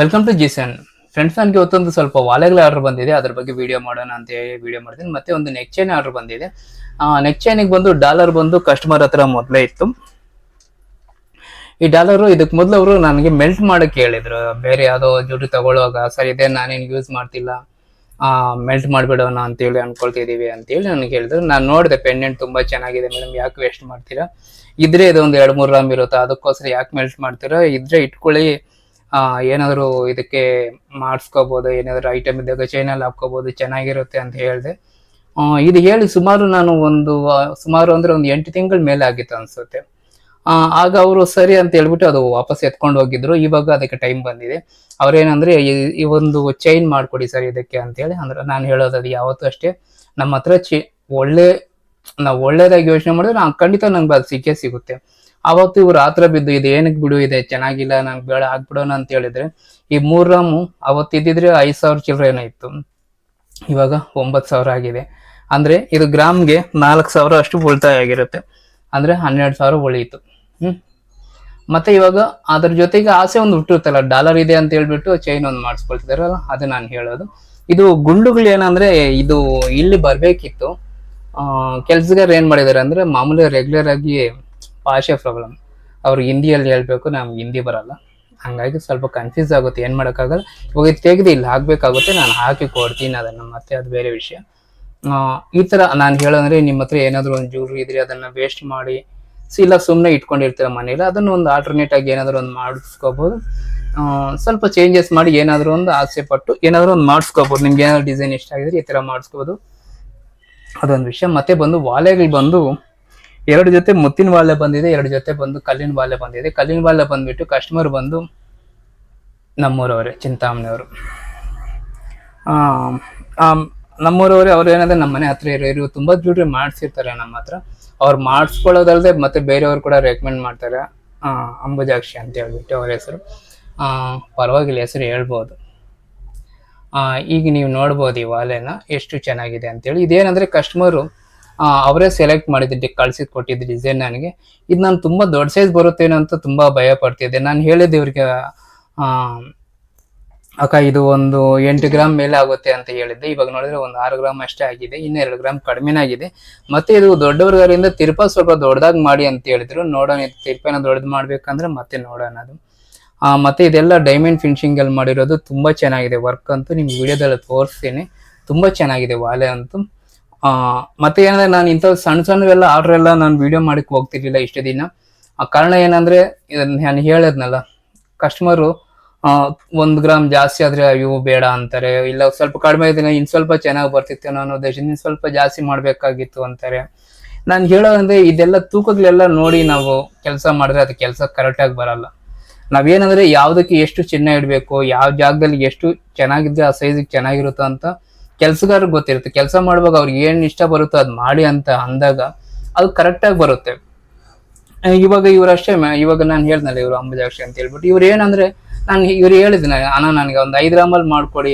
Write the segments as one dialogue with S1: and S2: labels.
S1: Welcome to ಜಿಸನ್ friends ನನಗೆ ಇವತ್ತೊಂದು ಸ್ವಲ್ಪ ವಾಲೆಗಳ ಆರ್ಡರ್ ಬಂದಿದೆ. ಅದ್ರ ಬಗ್ಗೆ ವಿಡಿಯೋ ಮಾಡೋಣ ಅಂತ ಹೇಳಿ ವಿಡಿಯೋ ಮಾಡ್ತೀನಿ. ಮತ್ತೆ ಒಂದು ನೆಕ್ ಚೈನ್ ಆರ್ಡರ್ ಬಂದಿದೆ. ನೆಕ್ ಚೈನಿಗೆ ಬಂದು ಡಾಲರ್ ಬಂದು ಕಸ್ಟಮರ್ ಹತ್ರ ಮೊದಲೇ ಇತ್ತು. ಈ ಡಾಲರು ಇದಕ್ಕೆ ಮೊದಲು ಅವರು ನನಗೆ ಮೆಲ್ಟ್ ಮಾಡೋಕ್ಕೆ ಹೇಳಿದ್ರು. ಬೇರೆ ಯಾವುದೋ ಜ್ಯುವೆಲ್ರಿ ತಗೊಳ್ಳುವಾಗ, ಸರ್, ಇದೆ ನಾನೇನು ಯೂಸ್ ಮಾಡ್ತಿಲ್ಲ. ಮೆಲ್ಟ್ ಮಾಡಿಬಿಡೋಣ ಅಂತೇಳಿ ಅಂದ್ಕೊಳ್ತಿದ್ದೀವಿ ಅಂತೇಳಿ ನನಗೆ ಹೇಳಿದ್ರು. ನಾನು ನೋಡಿದೆ ಪೆಂಡೆಂಟ್ ತುಂಬ ಚೆನ್ನಾಗಿದೆ ಮೇಡಮ್ ಯಾಕೆ ವೇಸ್ಟ್ ಮಾಡ್ತೀರಾ? ಇದ್ರೆ ಇದು ಒಂದು ಎರಡು ಮೂರು ರಾಮ್ ಇರುತ್ತೆ? ಅದಕ್ಕೋಸ್ಕರ ಯಾಕೆ ಮೆಲ್ಟ್ ಮಾಡ್ತೀರಾ? ಇದ್ರೆ ಇಟ್ಕೊಳ್ಳಿ. ಏನಾದ್ರು ಇದಕ್ಕೆ ಮಾಡಿಸ್ಕೋಬಹುದು ಏನಾದರೂ ಐಟಮ್ ಇದ್ದಾಗ ಚೈನಲ್ಲಿ ಹಾಕೋಬಹುದು ಚೆನ್ನಾಗಿರುತ್ತೆ ಅಂತ ಹೇಳಿದೆ. ಇದು ಹೇಳಿ ಸುಮಾರು ನಾನು ಒಂದು ಸುಮಾರು ಅಂದರೆ ಒಂದು ಎಂಟು ತಿಂಗಳ ಮೇಲೆ ಆಗಿತ್ತು ಅನ್ಸುತ್ತೆ. ಆಗ ಅವರು ಸರಿ ಅಂತ ಹೇಳ್ಬಿಟ್ಟು ಅದು ವಾಪಸ್ ಎತ್ಕೊಂಡು ಹೋಗಿದ್ರು. ಇವಾಗ ಅದಕ್ಕೆ ಟೈಮ್ ಬಂದಿದೆ. ಅವ್ರೇನಂದ್ರೆ, ಈ- ಈ ಒಂದು ಚೈನ್ ಮಾಡ್ಕೊಡಿ ಸರ್ ಇದಕ್ಕೆ ಅಂತೇಳಿ ಅಂದ್ರೆ. ನಾನು ಹೇಳೋದು ಅದು ಯಾವತ್ತೂ ಅಷ್ಟೇ. ನಮ್ಮ ಹತ್ರ ಚಿ, ಒಳ್ಳೆ, ನಾವು ಒಳ್ಳೇದಾಗಿ ಯೋಚನೆ ಮಾಡಿದ್ರೆ ನಾವು ಖಂಡಿತ ನಂಗೆ ಅದು ಸಿಕ್ಕೇ ಸಿಗುತ್ತೆ. ಅವತ್ತು ಇವ್ರು ಹತ್ರ ಬಿದ್ದು ಇದು ಏನಕ್ಕೆ ಬಿಡು, ಇದೆ ಚೆನ್ನಾಗಿಲ್ಲ ನಂಗೆ ಬೇಡ ಹಾಕ್ಬಿಡೋಣ ಅಂತ ಹೇಳಿದ್ರೆ, ಈ ಮೂರ್ ರಾಮು ಅವತ್ತು ಇದ್ದಿದ್ರೆ ಐದ್ ಸಾವಿರ ಚಿಲ್ಲರೆ ಏನಾಯ್ತು ಇವಾಗ ಒಂಬತ್ತು ಸಾವಿರ ಆಗಿದೆ. ಅಂದ್ರೆ ಇದು ಗ್ರಾಮ್ಗೆ ನಾಲ್ಕು ಸಾವಿರ ಅಷ್ಟು ಉಳಿತಾಯ ಆಗಿರುತ್ತೆ. ಅಂದ್ರೆ ಹನ್ನೆರಡು ಸಾವಿರ ಉಳಿಯಿತು. ಹ್ಮ್. ಮತ್ತೆ ಇವಾಗ ಅದ್ರ ಜೊತೆಗೆ ಆಸೆ ಒಂದು ಹುಟ್ಟಿರುತ್ತಲ್ಲ, ಡಾಲರ್ ಇದೆ ಅಂತ ಹೇಳ್ಬಿಟ್ಟು ಚೈನ್ ಒಂದು ಮಾಡಿಸ್ಕೊಳ್ತಿದಾರಲ್ಲ, ಅದು ನಾನು ಹೇಳೋದು. ಇದು ಗುಂಡುಗಳು ಏನಂದ್ರೆ, ಇದು ಇಲ್ಲಿ ಬರ್ಬೇಕಿತ್ತು. ಆ, ಕೆಲ್ಸಗಾರ ಏನ್ ಮಾಡಿದಾರೆ ಅಂದ್ರೆ, ಮಾಮೂಲಿ ರೆಗ್ಯುಲರ್ ಆಗಿ ಭಾಷೆ ಪ್ರಾಬ್ಲಮ್ ಅವ್ರು ಹಿಂದಿಯಲ್ಲಿ ಹೇಳಬೇಕು ನಮ್ಗೆ ಹಿಂದಿ ಬರಲ್ಲ. ಹಂಗಾಗಿ ಸ್ವಲ್ಪ ಕನ್ಫ್ಯೂಸ್ ಆಗುತ್ತೆ, ಏನು ಮಾಡೋಕ್ಕಾಗಲ್ಲ. ಇವಾಗ ಇದು ತೆಗೆದು ಇಲ್ಲಿ ಹಾಕಬೇಕಾಗುತ್ತೆ, ನಾನು ಹಾಕಿ ಕೊಡ್ತೀನಿ ಅದನ್ನ, ಮತ್ತೆ ಅದು ಬೇರೆ ವಿಷಯ. ಈ ತರ ನಾನು ಹೇಳೋದ್ರೆ ನಿಮ್ಮ ಹತ್ರ ಏನಾದರೂ ಒಂದು ಜ್ಯೂರಿ ಇದ್ರೆ ಅದನ್ನ ವೇಸ್ಟ್ ಮಾಡಿ ಇಲ್ಲ ಸುಮ್ಮನೆ ಇಟ್ಕೊಂಡಿರ್ತೀರ ಮನೇಲಿ, ಅದನ್ನ ಒಂದು ಆಲ್ಟರ್ನೇಟ್ ಆಗಿ ಏನಾದರೂ ಒಂದು ಮಾಡಿಸ್ಕೋಬೋದು. ಸ್ವಲ್ಪ ಚೇಂಜಸ್ ಮಾಡಿ ಏನಾದರೂ ಒಂದು ಆಸೆ ಪಟ್ಟು ಏನಾದರೂ ಒಂದು ಮಾಡಿಸ್ಕೋಬೋದು. ನಿಮ್ಗೆ ಏನಾದ್ರು ಡಿಸೈನ್ ಇಷ್ಟ ಆಗಿದ್ರೆ ಈ ತರ ಮಾಡಿಸ್ಕೋಬಹುದು ಅದೊಂದು ವಿಷಯ. ಮತ್ತೆ ಬಂದು ವಾಲೆಗಳು ಬಂದು ಎರಡು ಜೊತೆ ಮುತ್ತಿನ ಬಾಳೆ ಬಂದಿದೆ ಎರಡು ಜೊತೆ ಬಂದು ಕಲ್ಲಿನ ವಾಲೆ ಬಂದಿದೆ. ಕಲ್ಲಿನ ವಾಲೆ ಬಂದ್ಬಿಟ್ಟು ಕಸ್ಟಮರ್ ಬಂದು ನಮ್ಮೂರವರೇ ಚಿಂತಾಮಣಿಯವರು. ನಮ್ಮೂರವರೇ ಅವ್ರು ಏನಂದ್ರೆ ನಮ್ಮ ಮನೆ ಹತ್ರ ಇರೋ ತುಂಬಾ ಜ್ಯೂಟ್ರಿ ಮಾಡಿಸಿರ್ತಾರೆ ನಮ್ಮ ಹತ್ರ. ಅವ್ರು ಮಾಡಿಸ್ಕೊಳ್ಳೋದಲ್ಲದೆ ಮತ್ತೆ ಬೇರೆಯವ್ರು ಕೂಡ ರೆಕಮೆಂಡ್ ಮಾಡ್ತಾರೆ. ಅಂಬುಜಾಕ್ಷಿ ಅಂತ ಹೇಳ್ಬಿಟ್ಟು ಅವ್ರ ಹೆಸರು. ಆ, ಪರವಾಗಿಲ್ಲ ಹೆಸರು ಹೇಳ್ಬೋದು. ಆ, ಈಗ ನೀವು ನೋಡ್ಬೋದು ಈ ವಾಲೆನ ಎಷ್ಟು ಚೆನ್ನಾಗಿದೆ ಅಂತೇಳಿ. ಇದೇನಂದ್ರೆ ಕಸ್ಟಮರು ಅವರೇ ಸೆಲೆಕ್ಟ್ ಮಾಡಿದ್ದು, ಕಳ್ಸಿದ್, ಕೊಟ್ಟಿದ್ದು ಡಿಸೈನ್ ನನಗೆ. ಇದು ನಾನು ತುಂಬ ದೊಡ್ಡ ಸೈಜ್ ಬರುತ್ತೇನೋ ಅಂತ ತುಂಬ ಭಯ ಪಡ್ತಿದ್ದೆ. ನಾನು ಹೇಳಿದ್ದೆ ಇವ್ರಿಗೆ ಅಕ್ಕ, ಇದು ಒಂದು ಎಂಟು ಗ್ರಾಮ್ ಮೇಲೆ ಆಗುತ್ತೆ ಅಂತ ಹೇಳಿದ್ದೆ. ಇವಾಗ ನೋಡಿದ್ರೆ ಒಂದು ಆರು ಗ್ರಾಮ್ ಅಷ್ಟೇ ಆಗಿದೆ, ಇನ್ನು ಎರಡು ಗ್ರಾಮ್ ಕಡಿಮೆನೇ ಆಗಿದೆ. ಮತ್ತೆ ಇದು ದೊಡ್ಡವರ್ಗರಿಂದ ತಿರ್ಪ ಸ್ವಲ್ಪ ದೊಡ್ಡದಾಗಿ ಮಾಡಿ ಅಂತ ಹೇಳಿದ್ರು. ನೋಡೋಣ, ಇದು ತಿರ್ಪೇನ ದೊಡ್ಡದು ಮಾಡ್ಬೇಕಂದ್ರೆ ಮತ್ತೆ ನೋಡೋಣ ಅದು. ಮತ್ತೆ ಇದೆಲ್ಲ ಡೈಮಂಡ್ ಫಿನಿಶಿಂಗ್ ಅಲ್ಲಿ ಮಾಡಿರೋದು ತುಂಬಾ ಚೆನ್ನಾಗಿದೆ. ವರ್ಕ್ ಅಂತೂ ನಿಮ್ಗೆ ವಿಡಿಯೋದಲ್ಲಿ ತೋರಿಸ್ತೀನಿ. ತುಂಬಾ ಚೆನ್ನಾಗಿದೆ ವಾಲೆ ಅಂತೂ. ಆ, ಮತ್ತೆ ಏನಂದ್ರೆ ನಾನು ಇಂಥ ಸಣ್ಣ ಸಣ್ಣವೆಲ್ಲ ಆರ್ಡರ್ ಎಲ್ಲ ನಾನು ವಿಡಿಯೋ ಮಾಡಕ್ಕೆ ಹೋಗ್ತಿರ್ಲಿಲ್ಲ ಇಷ್ಟೇ ದಿನ. ಆ ಕಾರಣ ಏನಂದ್ರೆ ನಾನು ಹೇಳದ್ನಲ್ಲ ಕಸ್ಟಮರು ಒಂದು ಗ್ರಾಮ್ ಜಾಸ್ತಿ ಆದ್ರೆ ಇವು ಬೇಡ ಅಂತಾರೆ ಇಲ್ಲ ಸ್ವಲ್ಪ ಕಡಿಮೆ ಇದ್ರೆ ಇನ್ ಸ್ವಲ್ಪ ಚೆನ್ನಾಗಿ ಬರ್ತಿತ್ತು ಅನ್ನೋ ಉದ್ದೇಶದಿಂದ ಸ್ವಲ್ಪ ಜಾಸ್ತಿ ಮಾಡ್ಬೇಕಾಗಿತ್ತು ಅಂತಾರೆ. ನಾನು ಹೇಳೋದಂದ್ರೆ ಇದೆಲ್ಲ ತೂಕಗಳೆಲ್ಲ ನೋಡಿ ನಾವು ಕೆಲಸ ಮಾಡಿದ್ರೆ ಅದು ಕೆಲಸ ಕರೆಕ್ಟ್ ಆಗಿ ಬರಲ್ಲ. ನಾವೇನಂದ್ರೆ ಯಾವ್ದಕ್ಕೆ ಎಷ್ಟು ಚಿನ್ನ ಇಡಬೇಕು ಯಾವ ಜಾಗದಲ್ಲಿ ಎಷ್ಟು ಚೆನ್ನಾಗಿದ್ರೆ ಆ ಸೈಜಿಗೆ ಚೆನ್ನಾಗಿರುತ್ತೋ ಅಂತ ಕೆಲ್ಸಗಾರರಿಗೆ ಗೊತ್ತಿರುತ್ತೆ. ಕೆಲಸ ಮಾಡುವಾಗ ಅವ್ರಿಗೆ ಏನ್ ಇಷ್ಟ ಬರುತ್ತೋ ಅದ್ ಮಾಡಿ ಅಂತ ಅಂದಾಗ ಅದು ಕರೆಕ್ಟ್ ಆಗಿ ಬರುತ್ತೆ. ಇವಾಗ ಇವ್ರು ಅಷ್ಟೇ ಇವಾಗ ನಾನು ಹೇಳ್ದಲ್ಲ ಇವರು ಅಂಬಜಾಕ್ಷಿ ಅಂತ ಹೇಳ್ಬಿಟ್ಟು, ಇವ್ರು ಏನಂದ್ರೆ ನಾನು ಇವ್ರು ಹೇಳಿದ್ನ ಅಣ್ಣ ನನಗೆ ಒಂದು ಐದು ಗ್ರಾಮಲ್ಲಿ ಮಾಡ್ಕೊಡಿ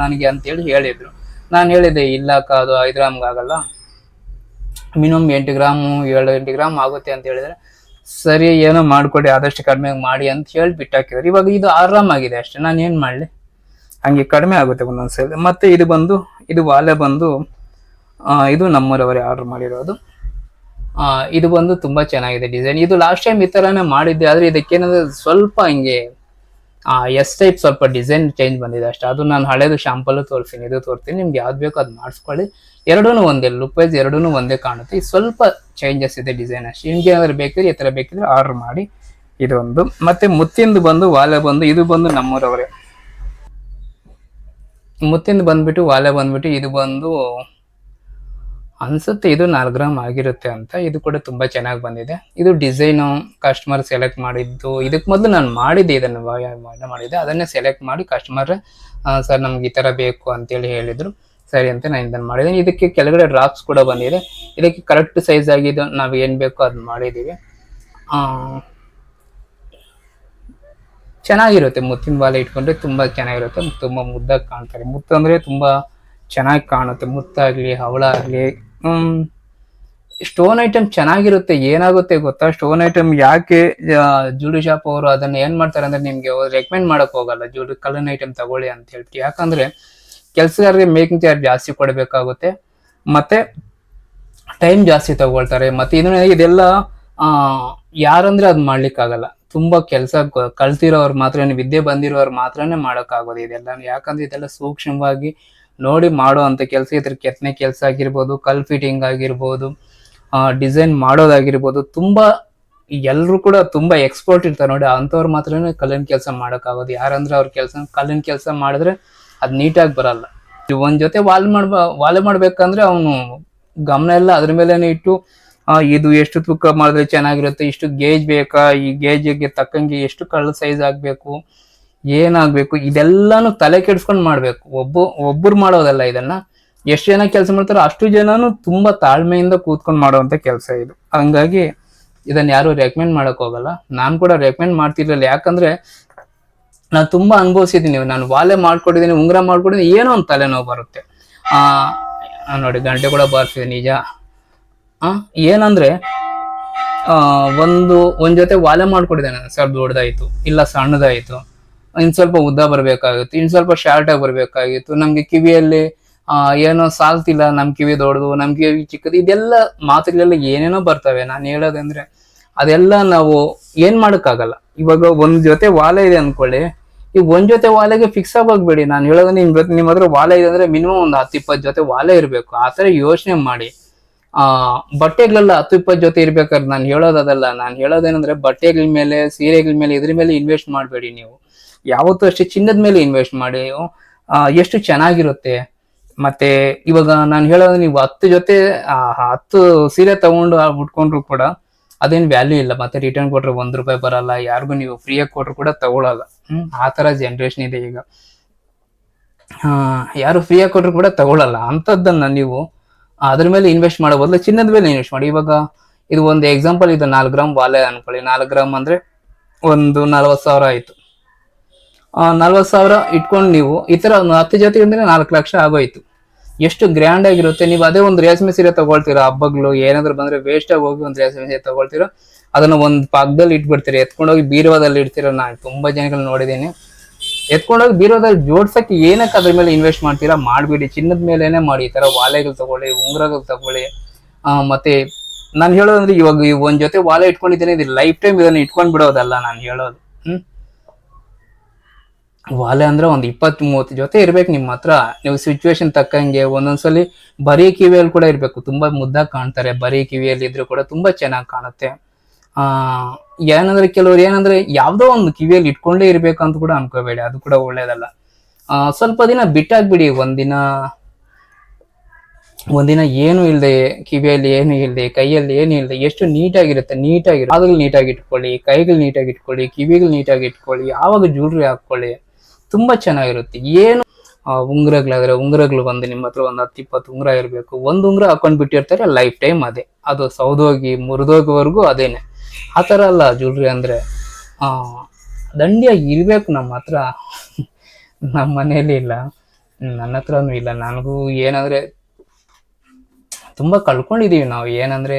S1: ನನಗೆ ಅಂತೇಳಿ ಹೇಳಿದ್ರು. ನಾನು ಹೇಳಿದೆ ಇಲ್ಲ ಅಕ್ಕ ಅದು ಐದು ಗ್ರಾಮ್ಗೆ ಆಗಲ್ಲ. ಮಿನಿಮಮ್ ಎಂಟು ಗ್ರಾಮು, ಏಳು, ಎಂಟು ಗ್ರಾಮ್ ಆಗುತ್ತೆ ಅಂತ ಹೇಳಿದ್ರೆ, ಸರಿ, ಏನೋ ಮಾಡ್ಕೊಡಿ, ಆದಷ್ಟು ಕಡಿಮೆ ಮಾಡಿ ಅಂತ ಹೇಳಿ ಬಿಟ್ಟಾಕಿದ್ರು ಇವಾಗ ಇದು ಆರಾಮ್ ಆಗಿದೆ ಅಷ್ಟೇ. ನಾನು ಏನು ಮಾಡ್ಲಿ? ಹಂಗೆ ಕಡಿಮೆ ಆಗುತ್ತೆ ಒಂದೊಂದ್ಸಲ ಮತ್ತೆ ಇದು ಬಂದು, ಇದು ವಾಲೆ ಬಂದು ಇದು ನಮ್ಮೂರವರೇ ಆರ್ಡರ್ ಮಾಡಿರೋದು. ಇದು ಬಂದು ತುಂಬ ಚೆನ್ನಾಗಿದೆ ಡಿಸೈನ್ ಇದು ಲಾಸ್ಟ್ ಟೈಮ್ ಈ ಥರನೇ ಮಾಡಿದ್ದೆ, ಆದರೆ ಇದಕ್ಕೇನಂದ್ರೆ ಸ್ವಲ್ಪ ಹಿಂಗೆ ಎಸ್ ಟೈಪ್ ಸ್ವಲ್ಪ ಡಿಸೈನ್ ಚೇಂಜ್ ಬಂದಿದೆ ಅಷ್ಟೇ. ಅದು ನಾನು ಹಳೇದು ಶಾಂಪಲ್ಲು ತೋರಿಸ್ತೀನಿ ಇದು ತೋರಿಸ್ತೀನಿ ನಿಮ್ಗೆ ಯಾವ್ದು ಬೇಕೋ ಅದು ಮಾಡಿಸ್ಕೊಳ್ಳಿ. ಎರಡೂ ಒಂದೇ ಲುಕ್ ವೈಸ್ ಎರಡೂ ಒಂದೇ ಕಾಣುತ್ತೆ. ಸ್ವಲ್ಪ ಚೇಂಜಸ್ ಇದೆ ಡಿಸೈನ್ ಅಷ್ಟೇ. ನಿಮ್ಗೆ ಏನಾದ್ರು ಬೇಕಿದ್ರೆ, ಈ ಥರ ಬೇಕಿದ್ರೆ ಆರ್ಡರ್ ಮಾಡಿ. ಇದೊಂದು ಮತ್ತೆ ಮುತ್ತಿಂದು ಬಂದು, ವಾಲೆ ಬಂದು, ಇದು ಬಂದು ನಮ್ಮೂರವರೇ. ಮುತ್ತಿಂದು ಬಂದ್ಬಿಟ್ಟು ವಾಲೆ ಬಂದ್ಬಿಟ್ಟು ಇದು ಬಂದು ಅನ್ಸುತ್ತೆ ಇದು ನಾಲ್ಕು ಗ್ರಾಮ್ ಆಗಿರುತ್ತೆ ಅಂತ. ಇದು ಕೂಡ ತುಂಬಾ ಚೆನ್ನಾಗಿ ಬಂದಿದೆ. ಇದು ಡಿಸೈನು ಕಸ್ಟಮರ್ ಸೆಲೆಕ್ಟ್ ಮಾಡಿದ್ದು ಇದಕ್ಕೆ ಮೊದಲು ನಾನು ಮಾಡಿದ್ದೆ ಇದನ್ನು ಮಾಡಿದ್ದೆ. ಅದನ್ನೇ ಸೆಲೆಕ್ಟ್ ಮಾಡಿ ಕಸ್ಟಮರ್ ಸರ್ ನಮ್ಗೆ ಈ ತರ ಬೇಕು ಅಂತೇಳಿ ಹೇಳಿದ್ರು. ಸರಿ ಅಂತ ನಾನು ಇದನ್ನು ಮಾಡಿದ್ದೀನಿ. ಇದಕ್ಕೆ ಕೆಳಗಡೆ ಡ್ರಾಪ್ಸ್ ಕೂಡ ಬಂದಿದೆ. ಇದಕ್ಕೆ ಕರೆಕ್ಟ್ ಸೈಜ್ ಆಗಿದ್ದು ನಾವು ಏನು ಬೇಕೋ ಅದನ್ನ ಮಾಡಿದ್ದೀವಿ. ಚೆನ್ನಾಗಿರುತ್ತೆ. ಮುತ್ತಿನ ಬಾಲೆ ಇಟ್ಕೊಂಡ್ರೆ ತುಂಬಾ ಚೆನ್ನಾಗಿರುತ್ತೆ. ತುಂಬಾ ಮುದ್ದಾಗಿ ಕಾಣ್ತಾರೆ. ಮುತ್ತು ಅಂದರೆ ತುಂಬಾ ಚೆನ್ನಾಗಿ ಕಾಣುತ್ತೆ. ಮುತ್ತಾಗ್ಲಿ ಹವಳ ಆಗಲಿ ಸ್ಟೋನ್ ಐಟಮ್ ಚೆನ್ನಾಗಿರುತ್ತೆ. ಏನಾಗುತ್ತೆ ಗೊತ್ತಾ? ಸ್ಟೋನ್ ಐಟಮ್ ಯಾಕೆ ಜ್ಯೂಡಿ ಶಾಪ್ ಅವರು ಅದನ್ನ ಏನ್ ಮಾಡ್ತಾರೆ ಅಂದ್ರೆ ನಿಮ್ಗೆ ರೆಕಮೆಂಡ್ ಮಾಡಕ್ ಹೋಗಲ್ಲ. ಜೂಡಿ ಕಲನ್ ಐಟಮ್ ತಗೊಳ್ಳಿ ಅಂತ ಹೇಳ್ತೀವಿ. ಯಾಕಂದ್ರೆ ಕೆಲಸಗಾರರಿಗೆ ಮೇಕಿಂಗ್ ಚಾರ್ಜ್ ಜಾಸ್ತಿ ಕೊಡಬೇಕಾಗುತ್ತೆ. ಮತ್ತೆ ಟೈಮ್ ಜಾಸ್ತಿ ತಗೊಳ್ತಾರೆ. ಮತ್ತೆ ಇದನ್ನ ಇದೆಲ್ಲ ಯಾರಂದ್ರೆ ಅದ್ ಮಾಡ್ಲಿಕ್ಕಾಗಲ್ಲ. ತುಂಬಾ ಕೆಲಸ ಕಲ್ತಿರೋರು ಮಾತ್ರ ವಿದ್ಯೆ ಬಂದಿರೋರು ಮಾತ್ರನೇ ಮಾಡೋಕ್ಕಾಗೋದು ಇದೆಲ್ಲ. ಯಾಕಂದ್ರೆ ಇದೆಲ್ಲ ಸೂಕ್ಷ್ಮವಾಗಿ ನೋಡಿ ಮಾಡೋ ಅಂತ ಕೆಲಸ, ಇದ್ರ ಕೆತ್ತನೆ ಕೆಲಸ ಆಗಿರ್ಬೋದು, ಕಲ್ ಫಿಟ್ಟಿಂಗ್ ಆಗಿರ್ಬೋದು ಡಿಸೈನ್ ಮಾಡೋದಾಗಿರ್ಬೋದು, ತುಂಬಾ ಎಲ್ಲರೂ ಕೂಡ ತುಂಬಾ ಎಕ್ಸ್ಪರ್ಟ್ ಇರ್ತಾರೆ. ನೋಡಿ, ಅಂಥವ್ರು ಮಾತ್ರನೇ ಕಲ್ಲಿನ ಕೆಲಸ ಮಾಡೋಕ್ಕಾಗೋದು. ಯಾರಂದ್ರೆ ಅವ್ರ ಕೆಲಸ, ಕಲ್ಲಿನ ಕೆಲಸ ಮಾಡಿದ್ರೆ ಅದು ನೀಟಾಗಿ ಬರಲ್ಲ. ಒಂದ್ ಜೊತೆ ವಾಲ್ ಮಾಡ್ಬ, ವಾಲೆ ಮಾಡ್ಬೇಕಂದ್ರೆ ಅವನು ಗಮನ ಎಲ್ಲ ಅದ್ರ ಮೇಲೆನೆ ಇಟ್ಟು ಇದು ಎಷ್ಟು ತೂಕ ಮಾಡಿದ್ರೆ ಚೆನ್ನಾಗಿರುತ್ತೆ, ಇಷ್ಟು ಗೇಜ್ ಬೇಕಾ, ಈ ಗೇಜ್ಗೆ ತಕ್ಕಂಗೆ ಎಷ್ಟು ಕಳ್ಳ ಸೈಜ್ ಆಗ್ಬೇಕು, ಏನಾಗ್ಬೇಕು, ಇದೆಲ್ಲಾನು ತಲೆ ಕೆಡ್ಸ್ಕೊಂಡ್ ಮಾಡ್ಬೇಕು. ಒಬ್ಬ, ಒಬ್ಬರು ಮಾಡೋದಲ್ಲ ಇದನ್ನ. ಎಷ್ಟು ಜನ ಕೆಲಸ ಮಾಡ್ತಾರೋ ಅಷ್ಟು ಜನನು ತುಂಬಾ ತಾಳ್ಮೆಯಿಂದ ಕೂತ್ಕೊಂಡು ಮಾಡುವಂತ ಕೆಲಸ ಇದು. ಹಂಗಾಗಿ ಇದನ್ನ ಯಾರು ರೆಕಮೆಂಡ್ ಮಾಡಕ್ ಹೋಗಲ್ಲ. ನಾನು ಕೂಡ ರೆಕಮೆಂಡ್ ಮಾಡ್ತಿರ್ಲಿಲ್ಲ ಯಾಕಂದ್ರೆ ನಾನು ತುಂಬಾ ಅನುಭವಿಸಿದ್ದೀನಿ. ನಾನು ವಾಲೆ ಮಾಡ್ಕೊಟ್ಟಿದ್ದೀನಿ, ಉಂಗುರ ಮಾಡ್ಕೊಟ್ಟಿದ್ದೀನಿ, ಏನೋ ಒಂದು ತಲೆನೋವು ಬರುತ್ತೆ. ಆ, ನೋಡಿ ಗಂಟೆ ಕೂಡ ಬಾರಿಸಿದೆ, ನಿಜ. ಆ, ಏನಂದ್ರೆ ಒಂದು, ಒಂದ್ ಜೊತೆ ವಾಲೆ ಮಾಡ್ಕೊಟ್ಟಿದ್ದೇನೆ. ಸ್ವಲ್ಪ ದೊಡ್ಡದಾಯ್ತು, ಇಲ್ಲ ಸಣ್ಣದಾಯ್ತು. ಇನ್ ಸ್ವಲ್ಪ ಉದ್ದ ಬರ್ಬೇಕಾಗಿತ್ತು, ಇನ್ ಸ್ವಲ್ಪ ಶಾರ್ಟ್ ಆಗಿ ಬರ್ಬೇಕಾಗಿತ್ತು. ನಮ್ಗೆ ಕಿವಿಯಲ್ಲಿ, ಆ, ಏನೋ ಸಾಲ್ತಿಲ್ಲ, ನಮ್ ಕಿವಿ ದೊಡ್ಡದು, ನಮ್ ಕಿವಿ ಚಿಕ್ಕದು, ಇದೆಲ್ಲ ಮಾತುಗಳೆಲ್ಲ ಏನೇನೋ ಬರ್ತವೆ. ನಾನು ಹೇಳೋದಂದ್ರೆ, ಅದೆಲ್ಲ ನಾವು ಏನ್ ಮಾಡಕ್ಕಾಗಲ್ಲ. ಇವಾಗ ಒಂದ್ ಜೊತೆ ವಾಲೆ ಇದೆ ಅನ್ಕೊಳ್ಳಿ. ಈ ಒಂದ್ ಜೊತೆ ವಾಲೆಗೆ ಫಿಕ್ಸ್ ಆಗೋಗ್ಬೇಡಿ. ನಾನು ಹೇಳೋದು ನಿಮ್ ಜೊತೆ ನಿಮ್ಮ ಹತ್ರ ವಾಲೆ ಇದೆ ಅಂದ್ರೆ ಮಿನಿಮಮ್ ಒಂದು ಹತ್ತು, ಇಪ್ಪತ್ತು ಜೊತೆ ವಾಲೆ ಇರ್ಬೇಕು. ಆ ತರ ಯೋಚನೆ ಮಾಡಿ. ಆ, ಬಟ್ಟೆಗಳೆಲ್ಲ ಹತ್ತು ಇಪ್ಪತ್ತು ಜೊತೆ ಇರ್ಬೇಕಾದ್ರೆ ನಾನು ಹೇಳೋದಲ್ಲ ನಾನು ಹೇಳೋದೇನಂದ್ರೆ ಬಟ್ಟೆಗಳ ಮೇಲೆ, ಸೀರೆಗಳ ಮೇಲೆ, ಇದ್ರ ಮೇಲೆ ಇನ್ವೆಸ್ಟ್ ಮಾಡಬೇಡಿ ನೀವು. ಯಾವತ್ತೂ ಅಷ್ಟೇ ಚಿನ್ನದ ಮೇಲೆ ಇನ್ವೆಸ್ಟ್ ಮಾಡಿ ಎಷ್ಟು ಚೆನ್ನಾಗಿರುತ್ತೆ. ಮತ್ತೆ ಇವಾಗ ನಾನು ಹೇಳೋದು ನೀವು ಹತ್ತು ಜೊತೆ ಹತ್ತು ಸೀರೆ ತಗೊಂಡು ಉಟ್ಕೊಂಡ್ರು ಕೂಡ ಅದೇನು ವ್ಯಾಲ್ಯೂ ಇಲ್ಲ. ಮತ್ತೆ ರಿಟರ್ನ್ ಕೊಟ್ರೆ ಒಂದ್ ರೂಪಾಯಿ ಬರಲ್ಲ, ಯಾರಿಗೂ ನೀವು ಫ್ರೀಯಾಗಿ ಕೊಟ್ರು ಕೂಡ ತಗೊಳಲ್ಲ. ಆ ತರ ಜನರೇಷನ್ ಇದೆ ಈಗ. ಯಾರು ಫ್ರೀಯಾಗಿ ಕೊಟ್ರು ಕೂಡ ತಗೊಳಲ್ಲ. ಅಂಥದ್ದನ್ನ ನೀವು ಅದ್ರ ಮೇಲೆ ಇನ್ವೆಸ್ಟ್ ಮಾಡೋ ಬದಲು ಚಿನ್ನದ ಮೇಲೆ ಇನ್ವೆಸ್ಟ್ ಮಾಡಿ. ಇವಾಗ ಇದು ಒಂದು ಎಕ್ಸಾಂಪಲ್ ಇದು ನಾಲ್ಕು ಗ್ರಾಮ್ ವಾಲೆ ಅನ್ಕೊಳ್ಳಿ. ನಾಲ್ಕು ಗ್ರಾಮ್ ಅಂದ್ರೆ ಒಂದು ನಲ್ವತ್ತು ಸಾವಿರ ಆಯ್ತು. ನಲ್ವತ್ತು ಸಾವಿರ ಇಟ್ಕೊಂಡು ನೀವು ಈ ತರ ಒಂದು ಹತ್ತು ಜೊತೆ ಅಂದ್ರೆ ನಾಲ್ಕು ಲಕ್ಷ ಆಗೋಯ್ತು. ಎಷ್ಟು ಗ್ರ್ಯಾಂಡ್ ಆಗಿರುತ್ತೆ, ನೀವು ಅದೇ ಒಂದು ರೇಷ್ಮೆ ಸೀರೆ ತಗೊಳ್ತೀರಾ? ಹಬ್ಬಗಳು, ಏನಾದ್ರು ಬಂದ್ರೆ ವೇಸ್ಟ್ ಆಗಿ ಹೋಗಿ ಒಂದು ರೇಷ್ಮೆ ಸೀರೆ ತಗೊಳ್ತೀರಾ? ಅದನ್ನ ಒಂದು ಪಾಕದಲ್ಲಿ ಇಟ್ಬಿಡ್ತೀರಿ? ಎತ್ಕೊಂಡೋಗಿ ಬೀರುವಾದಲ್ಲಿ ಇಡ್ತೀರ? ನಾನು ತುಂಬಾ ಜನಗಳು ನೋಡಿದ್ದೀನಿ. ಎತ್ಕೊಂಡೋಗಿ ಬೀರೋದಲ್ಲಿ ಜೋಡ್ಸಕ್ಕೆ ಏನಕ್ಕೆ ಅದ್ರ ಮೇಲೆ ಇನ್ವೆಸ್ಟ್ ಮಾಡ್ತೀರಾ? ಮಾಡ್ಬಿಡಿ. ಚಿನ್ನದ ಮೇಲೇನೆ ಮಾಡಿ. ಈ ಥರ ವಾಲೆಗಳು ತಗೊಳ್ಳಿ, ಉಂಗ್ರಗಳು ತಗೊಳ್ಳಿ. ಮತ್ತೆ ನಾನು ಹೇಳೋದಂದ್ರೆ ಇವಾಗ ಒಂದ್ ಜೊತೆ ವಾಲೆ ಇಟ್ಕೊಂಡಿದ್ದೀನಿ. ಇದು ಲೈಫ್ ಟೈಮ್ ಇದನ್ನ ಇಟ್ಕೊಂಡ್ ಬಿಡೋದಲ್ಲ ನಾನು ಹೇಳೋದು. ಹ್ಮ್? ವಾಲೆ ಅಂದ್ರೆ ಒಂದು ಇಪ್ಪತ್ತ್ ಮೂವತ್ತು ಜೊತೆ ಇರ್ಬೇಕು ನಿಮ್ಮ ಹತ್ರ. ನೀವು ಸಿಚುವೇಶನ್ ತಕ್ಕಂಗೆ ಒಂದೊಂದ್ಸಲಿ ಬರೀ ಕಿವಿಯಲ್ಲಿ ಕೂಡ ಇರಬೇಕು. ತುಂಬಾ ಮುದ್ದಾಗಿ ಕಾಣ್ತಾರೆ. ಬರೀ ಕಿವಿಯಲ್ಲಿ ಇದ್ರು ಕೂಡ ತುಂಬಾ ಚೆನ್ನಾಗಿ ಕಾಣುತ್ತೆ. ಆ, ಏನಂದ್ರೆ ಕೆಲವ್ರು ಏನಂದ್ರೆ ಯಾವ್ದೋ ಒಂದು ಕಿವಿಯಲ್ಲಿ ಇಟ್ಕೊಂಡೇ ಇರ್ಬೇಕು ಅಂತ ಕೂಡ ಅನ್ಕೋಬೇಡಿ, ಅದು ಕೂಡ ಒಳ್ಳೇದಲ್ಲ. ಸ್ವಲ್ಪ ದಿನ ಬಿಟ್ಟಾಗ್ಬಿಡಿ, ಒಂದಿನ ಒಂದಿನ ಏನು ಇಲ್ಲದೆ ಕಿವಿಯಲ್ಲಿ ಏನು ಇಲ್ಲದೆ ಕೈಯಲ್ಲಿ ಏನು ಇಲ್ಲದೆ ಎಷ್ಟು ನೀಟಾಗಿರುತ್ತೆ, ನೀಟಾಗಿ ಅದ್ರಲ್ಲಿ ನೀಟಾಗಿ ಇಟ್ಕೊಳ್ಳಿ, ಕೈಗಳು ನೀಟಾಗಿ ಇಟ್ಕೊಳ್ಳಿ, ಕಿವಿಗಳು ನೀಟಾಗಿ ಇಟ್ಕೊಳ್ಳಿ, ಯಾವಾಗ ಜ್ಯುವೆಲ್ರಿ ಹಾಕೊಳ್ಳಿ ತುಂಬಾ ಚೆನ್ನಾಗಿರುತ್ತೆ. ಏನು ಉಂಗುರಗಳಾದ್ರೆ ಉಂಗುರಗಳು ಬಂದು ನಿಮ್ಮ ಹತ್ರ ಒಂದು ಹತ್ತು, ಇಪ್ಪತ್ತು ಉಂಗುರ ಇರಬೇಕು, ಒಂದು ಉಂಗುರ ಹಾಕೊಂಡ್ ಬಿಟ್ಟಿರ್ತಾರೆ ಲೈಫ್ ಟೈಮ್ ಅದೇ. ಅದು ಸೌದೋಗಿ ಮುರಿದೋಗಿವರೆಗೂ ಅದೇನೆ. ಆ ಥರ ಅಲ್ಲ ಜ್ಯುವೆಲ್ರಿ ಅಂದರೆ. ದಂಡಿಯಾಗಿ ಇರಬೇಕು ನಮ್ಮ ಹತ್ರ. ನಮ್ಮ ಮನೇಲಿ ಇಲ್ಲ. ನನ್ನ ಹತ್ರನೂ ಇಲ್ಲ. ನನಗೂ ಏನಂದ್ರೆ ತುಂಬ ಕಳ್ಕೊಂಡಿದ್ದೀವಿ ನಾವು. ಏನಂದ್ರೆ